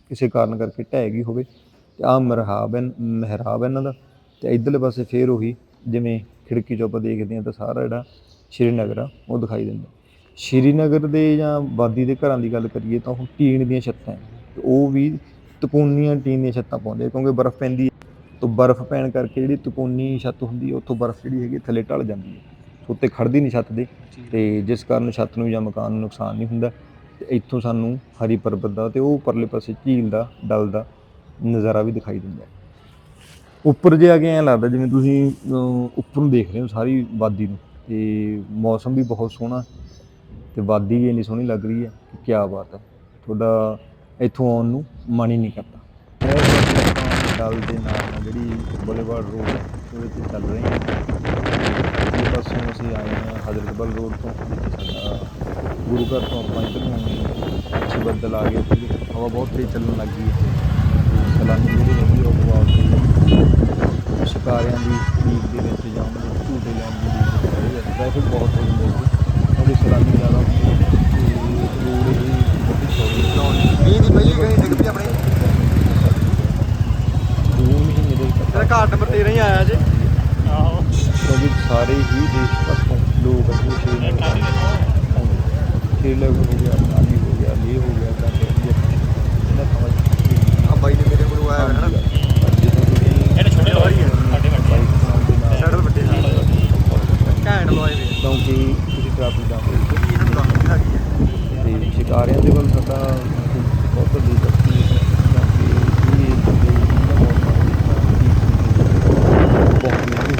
ਕਿਸੇ ਕਾਰਨ ਕਰਕੇ ਢਹਿ ਗਈ ਹੋਵੇ। ਤੇ ਆ ਮਰਹਾਬ ਹੈ, ਮਹਿਰਾਬ ਹੈ ਇਹਨਾਂ ਦਾ। ਤੇ ਇਧਰਲੇ ਪਾਸੇ ਫੇਰ ਉਹੀ ਜਿਵੇਂ ਖਿੜਕੀ ਚੋਂ ਆਪਾਂ ਦੇਖਦੇ ਹਾਂ ਤਾਂ ਸਾਰਾ ਜਿਹੜਾ ਸ਼੍ਰੀਨਗਰ ਆ, ਉਹ ਦਿਖਾਈ ਦਿੰਦਾ। ਸ਼੍ਰੀਨਗਰ ਦੇ ਜਾਂ ਵਾਦੀ ਦੇ ਘਰਾਂ ਦੀ ਗੱਲ ਕਰੀਏ ਤਾਂ ਉਹ ਟੀਨ ਦੀਆਂ ਛੱਤਾਂ ਉਹ ਵੀ ਤਪੂਨੀਆਂ ਟੀਨ ਦੀਆਂ ਛੱਤਾਂ ਪਾਉਂਦੇ ਕਿਉਂਕਿ ਬਰਫ਼ ਪੈਂਦੀ ਹੈ ਤਾਂ ਬਰਫ਼ ਪੈਣ ਕਰਕੇ ਜਿਹੜੀ ਤਪੂਨੀ ਛੱਤ ਹੁੰਦੀ ਹੈ ਉੱਥੋਂ ਬਰਫ਼ ਜਿਹੜੀ ਹੈਗੀ ਥੱਲੇ ਢਲ ਜਾਂਦੀ ਹੈ ਸੋ ਉੱਤੇ ਖੜਦੀ ਨਹੀਂ ਛੱਤ ਦੇ ਤੇ ਜਿਸ ਕਾਰਨ ਛੱਤ ਨੂੰ ਜਾਂ ਮਕਾਨ ਨੂੰ ਨੁਕਸਾਨ ਨਹੀਂ ਹੁੰਦਾ। ਤੇ ਇੱਥੋਂ ਸਾਨੂੰ ਹਰੀ ਪਰਬਤ ਦਾ ਤੇ ਉਹ ਪਰਲੇ ਪਾਸੇ ਝੀਲ ਦਾ ਡਲ ਦਾ ਨਜ਼ਾਰਾ ਵੀ ਦਿਖਾਈ ਦਿੰਦਾ। ਹੈ ਉੱਪਰ ਜੇ ਆ ਕੇ ਐਂ ਲੱਗਦਾ ਜਿਵੇਂ ਤੁਸੀਂ ਅਹ, ਉੱਪਰ ਨੂੰ ਦੇਖ ਰਹੇ ਹੋ ਸਾਰੀ ਵਾਦੀ ਨੂੰ ਤੇ ਮੌਸਮ ਵੀ ਬਹੁਤ ਸੋਹਣਾ ਤੇ ਵਾਦੀ ਵੀ ਇੰਨੀ ਸੋਹਣੀ ਲੱਗ ਰਹੀ ਹੈ ਕਿ ਕੀ ਬਾਤ ਹੈ ਤੁਹਾਡਾ ਇੱਥੋਂ ਆਉਣ ਨੂੰ ਮਨ ਹੀ ਨਹੀਂ ਕਰਦਾ। ਡਲ ਦੇ ਨਾਲ ਜਿਹੜੀ ਬੁਲੇਵਾਰਡ ਰੋਡ ਹੈ, ਉਹਦੇ ਤੇ ਚੱਲ ਰਹੇ ਹਾਂ। ਇਹ ਪਾਸੋਂ ਅਸੀਂ ਆਏ ਹਾਂ ਹਜ਼ਰਤਬਲ ਰੋਡ ਤੋਂ, ਜਿੱਥੇ ਸਾਡਾ ਗੁਰੂ ਘਰ ਤੋਂ ਆਪਾਂ ਇੱਧਰ ਨੂੰ ਆਏ ਹਾਂ। ਅੱਛੇ ਬੱਦਲ ਆ ਗਏ ਤੇ ਹਵਾ ਬਹੁਤ ਤੇਜ਼ ਚੱਲਣ ਲੱਗ ਗਈ ਹੈ। ਤੇ ਸੈਲਾਨੀ ਜਿਹੜੇ ਉਹ ਬਹੁਤ ਤੇ ਸ਼ਿਕਾਰਿਆਂ ਦੀ ਉਡੀਕ ਦੇ ਵਿੱਚ ਜਾਂ ਉਹਨਾਂ ਨੂੰ ਝੂਟੇ ਲੈਣ ਦੀ ਉਡੀਕ ਕਰ ਬਹੁਤ ਹੋ ਹੈ ਉਹਦੇ ਸੈਲਾਨੀ ਜ਼ਿਆਦਾ ਹੁੰਦੇ ਆ ਤੇ ਰੋਡ ਹੀ ਬਹੁਤ ਚੌੜੀ ਇਹ ਦੀ ਪਹਿਲੀ ਗਈ ਡਿੱਗ ਪਈ ਆਪਣੇ ਦੋ ਮਹੀਨੇ ਦੇ ਵਿੱਚ ਤੇਰਾ ਘਾਟ ਨੰਬਰ 13 ਹੀ ਆਇਆ ਜੇ। ਕਿਉਂਕਿ ਸਾਰੇ ਹੀ ਦੇਸ਼ ਭਰ ਤੋਂ ਲੋਕ ਆਪਣੇ ਸ਼੍ਰੀਨਗਰ ਆਉਂਦੇ ਸ਼੍ਰੀਨਗਰ ਹੋ ਗਿਆ ਮਨਾਲੀ ਹੋ ਗਿਆ ਲੇਹ ਹੋ ਗਿਆ ਤਾਂ ਇਹਨਾਂ ਤੇ ਆ ਬਾਈ ਨੇ ਮੇਰੇ ਕੋਲ ਆਇਆ ਹੈ ਨਾ। ਇਹਨੇ ਛੋਟੇ ਹੋਈ ਹੈ ਸਾਡੇ ਵੱਡੇ ਸੈਡਲ ਵੱਡੇ ਸੀ ਘੈਂਟ ਲਵਾਏ ਵੇ ਕਿਉਂਕਿ ਤੁਸੀਂ ਟ੍ਰੈਫਿਕ ਦੇ ਹੈ ਤੇ ਸ਼ਿਕਾਰਿਆਂ ਦੇ ਵੱਲ ਸਾਡਾ ਬਹੁਤ ਦਿਲਚਸਪੀ ਹੈ ਕਿਉਂਕਿ ਇਹ ਬੰਦੇ ਇਹਨਾਂ ਮੌਸਮਾਂ ਦੇ ਵਿੱਚ ਬਹੁਤ ਮਹਿੰਗੇ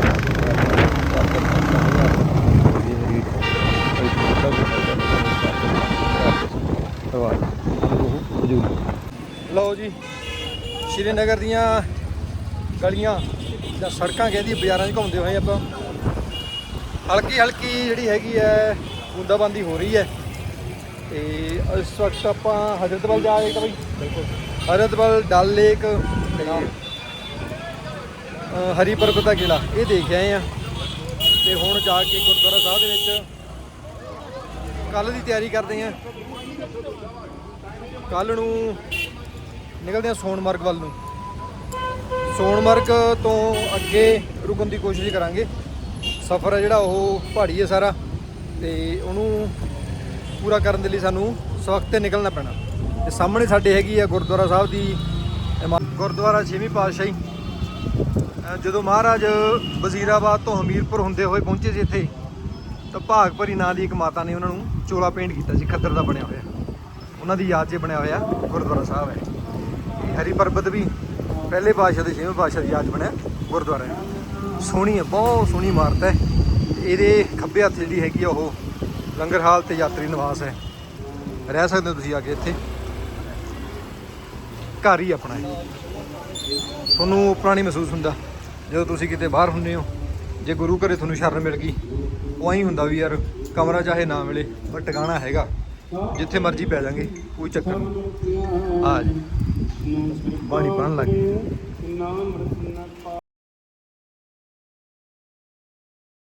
ਲਓ ਜੀ, ਸ਼੍ਰੀਨਗਰ ਦੀਆਂ ਗਲੀਆਂ ਜਾਂ ਸੜਕਾਂ ਕਹਿੰਦੀ ਬਾਜ਼ਾਰਾਂ 'ਚ ਘੁੰਮਦੇ ਹੋਏ ਆਪਾਂ। ਹਲਕੀ ਹਲਕੀ ਜਿਹੜੀ ਹੈਗੀ ਹੈ, ਬੂੰਦਾਬਾਂਦੀ ਹੋ ਰਹੀ ਹੈ। ਤੇ ਇਸ ਵਕਤ ਆਪਾਂ ਹਜ਼ਰਤਬਲ ਜਾ ਰਹੇ ਤਾਂ ਬਈ ਬਿਲਕੁਲ ਹਜ਼ਰਤਬਲ ਡਲ ਲੇਕ ਹਰੀ ਪਰਬਤ ਦਾ ਕਿਲਾ ਇਹ ਦੇਖ ਆਏ ਆ। ਤੇ ਹੁਣ ਜਾ ਕੇ ਗੁਰਦੁਆਰਾ ਸਾਹਿਬ ਦੇ ਵਿੱਚ ਕੱਲ ਦੀ ਤਿਆਰੀ ਕਰਦੇ ਆਂ। ਕੱਲ ਨੂੰ ਨਿਕਲਦੇ ਆ ਸੋਨਮਰਗ ਵੱਲ ਨੂੰ। ਸੋਨਮਰਗ ਤੋਂ ਅੱਗੇ ਰੁਕਣ ਦੀ ਕੋਸ਼ਿਸ਼ ਕਰਾਂਗੇ। ਸਫ਼ਰ ਹੈ ਜਿਹੜਾ, ਉਹ ਪਹਾੜੀ ਹੈ ਸਾਰਾ। ਤੇ ਉਹਨੂੰ ਪੂਰਾ ਕਰਨ ਦੇ ਲਈ ਸਾਨੂੰ ਸਵਖਤ ਤੇ ਨਿਕਲਣਾ ਪੈਣਾ। ਤੇ ਸਾਹਮਣੇ ਸਾਡੇ ਹੈਗੀ ਆ ਗੁਰਦੁਆਰਾ ਸਾਹਿਬ ਦੀ ਇਮਾ- ਗੁਰਦੁਆਰਾ ਛੇਵੀਂ ਪਾਤਸ਼ਾਹੀ। ਜਦੋਂ ਮਹਾਰਾਜ ਵਜ਼ੀਰਾਬਾਦ ਤੋਂ ਹਮੀਰਪੁਰ ਹੁੰਦੇ ਹੋਏ ਪਹੁੰਚੇ ਸੀ ਇੱਥੇ, ਤਾਂ ਭਾਗ ਭਰੀ ਨਾਂ ਦੀ ਇੱਕ ਮਾਤਾ ਨੇ ਉਹਨਾਂ ਨੂੰ ਚੋਲਾ ਪੇਂਟ ਕੀਤਾ ਸੀ, ਖੱਦਰ ਦਾ ਬਣਿਆ ਹੋਇਆ। ਉਹਨਾਂ ਦੀ ਯਾਦ 'ਚ ਬਣਿਆ ਹੋਇਆ ਗੁਰਦੁਆਰਾ ਸਾਹਿਬ ਹੈ। ਇਹ ਹਰੀ ਪਰਬਤ ਵੀ ਪਹਿਲੇ ਪਾਤਸ਼ਾਹ ਤੇ ਛੇਵੇਂ ਪਾਤਸ਼ਾਹ ਦੀ ਯਾਦ ਬਣਿਆ, ਗੁਰਦੁਆਰਾ ਹੈ। ਸੋਹਣੀ ਹੈ, ਬਹੁਤ ਸੋਹਣੀ ਇਮਾਰਤ ਹੈ। ਇਹਦੇ ਖੱਬੇ ਹੱਥ ਜਿਹੜੀ ਹੈਗੀ ਆ ਉਹ ਲੰਗਰ ਹਾਲ ਤੇ ਯਾਤਰੀ ਨਿਵਾਸ ਹੈ। ਰਹਿ ਸਕਦੇ ਹੋ ਤੁਸੀਂ ਆ ਕੇ ਇੱਥੇ। ਘਰ ਹੀ ਆਪਣਾ ਹੈ। ਤੁਹਾਨੂੰ ਉਪਰਾ ਨਹੀਂ ਮਹਿਸੂਸ ਹੁੰਦਾ। ਜਦੋਂ ਤੁਸੀਂ ਕਿਤੇ ਬਾਹਰ ਹੁੰਦੇ ਹੋ, ਜੇ ਗੁਰੂ ਘਰੇ ਤੁਹਾਨੂੰ ਸ਼ਰਨ ਮਿਲ ਗਈ, ਉਹ ਐਂ ਹੁੰਦਾ ਵੀ ਯਾਰ ਕਮਰਾ ਚਾਹੇ ਨਾ ਮਿਲੇ, ਪਰ ਟਿਕਾਣਾ ਹੈਗਾ। ਜਿੱਥੇ ਮਰਜ਼ੀ ਪੈ ਜਾਾਂਗੇ, ਕੋਈ ਚੱਕਰ ਨਹੀਂ। ਆ ਜੀ। ਬਾਣੀ ਪੜਨ ਲੱਗ ਗਏ